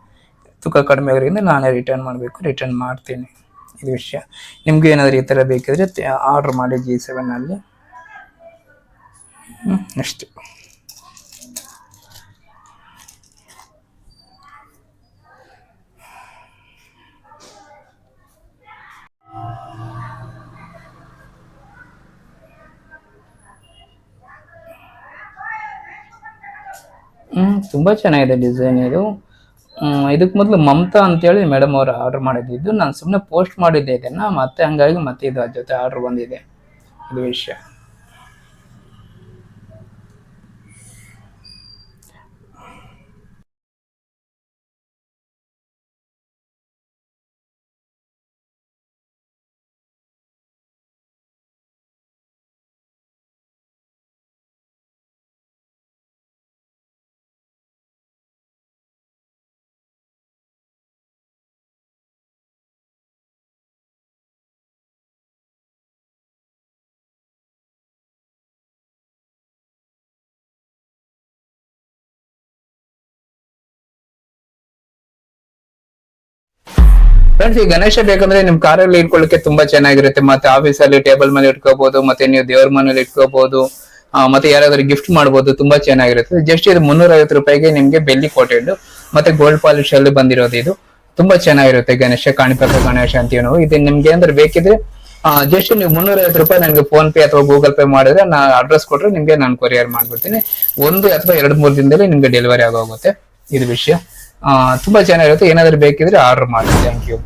S1: ತೂಕ ಕಡಿಮೆ ಆಗಿರೋದ್ರಿಂದ ನಾನೇ ರಿಟರ್ನ್ ಮಾಡಬೇಕು ರಿಟರ್ನ್ ಮಾಡ್ತೀನಿ. ಇದು ವಿಷಯ. ನಿಮಗೆ ಏನಾದರೂ ಈ ಥರ ಬೇಕಿದ್ರೆ ಆರ್ಡ್ರ್ ಮಾಡಿ ಜಿ ಸೆವೆನಲ್ಲಿ ಅಷ್ಟೇ. ಹ್ಮ್, ತುಂಬಾ ಚೆನ್ನಾಗಿದೆ ಡಿಸೈನ್ ಇದು. ಇದಕ್ಕೆ ಮೊದಲು ಮಮತಾ ಅಂತೇಳಿ ಮೇಡಮ್ ಅವರು ಆರ್ಡರ್ ಮಾಡಿದ್ದು. ನಾನು ಸುಮ್ಮನೆ ಪೋಸ್ಟ್ ಮಾಡಿದ್ದೆ ಇದನ್ನು, ಮತ್ತೆ ಹಂಗಾಗಿ ಮತ್ತೆ ಇದು ಜೊತೆ ಆರ್ಡರ್ ಬಂದಿದೆ. ಇದು ವಿಷಯ. ಫ್ರೆಂಡ್ಸ್ ಈ ಗಣೇಶ ಬೇಕಂದ್ರೆ ನಿಮ್ ಕಾರಲ್ಲಿ ಇಟ್ಕೊಳ್ಳಕ್ಕೆ ತುಂಬಾ ಚೆನ್ನಾಗಿರುತ್ತೆ. ಮತ್ತೆ ಆಫೀಸ್ ಅಲ್ಲಿ ಟೇಬಲ್ ಮೇಲೆ ಇಟ್ಕೋಬಹುದು ಮತ್ತೆ ನೀವು ದೇವ್ರ ಮನೇಲಿ ಇಟ್ಕೋಬಹುದು ಮತ್ತೆ ಯಾರಾದ್ರೂ ಗಿಫ್ಟ್ ಮಾಡಬಹುದು ತುಂಬಾ ಚೆನ್ನಾಗಿರುತ್ತೆ. ಜಸ್ಟ್ ಇದು ಮುನ್ನೂರ ಐವತ್ತು ರೂಪಾಯಿಗೆ ನಿಮ್ಗೆ ಬೆಲ್ಲಿ ಕೋಟೆಡ್ ಮತ್ತೆ ಗೋಲ್ಡ್ ಪಾಲಿಶ್ ಅಲ್ಲಿ ಬಂದಿರೋದು ಇದು. ತುಂಬಾ ಚೆನ್ನಾಗಿರುತ್ತೆ ಗಣೇಶ ಕಾಣಿಪಕ ಗಣೇಶ ಅಂತೀವಿ ನಾವು ಇದು ನಿಮ್ಗೆ ಏನಾದ್ರು ಬೇಕಿದ್ರೆ ಜಸ್ಟ್ ನೀವು ಮುನ್ನೂರ ಐವತ್ತು ರೂಪಾಯಿ ನನಗೆ ಫೋನ್ ಪೇ ಅಥವಾ ಗೂಗಲ್ ಪೇ ಮಾಡಿದ್ರೆ ನಾ ಅಡ್ರೆಸ್ ಕೊಟ್ರೆ ನಿಮ್ಗೆ ನಾನು ಕೊರಿಯರ್ ಮಾಡ್ಬಿಡ್ತೀನಿ. ಒಂದು ಅಥವಾ ಎರಡು, ಮೂರು ದಿನದಲ್ಲಿ ನಿಮ್ಗೆ ಡೆಲಿವರಿ ಆಗೋಗುತ್ತೆ. ಇದು ವಿಷಯ. ತುಂಬಾ ಚೆನ್ನಾಗಿರುತ್ತೆ. ಏನಾದ್ರು ಬೇಕಿದ್ರೆ ಆರ್ಡರ್ ಮಾಡಿ. Thank you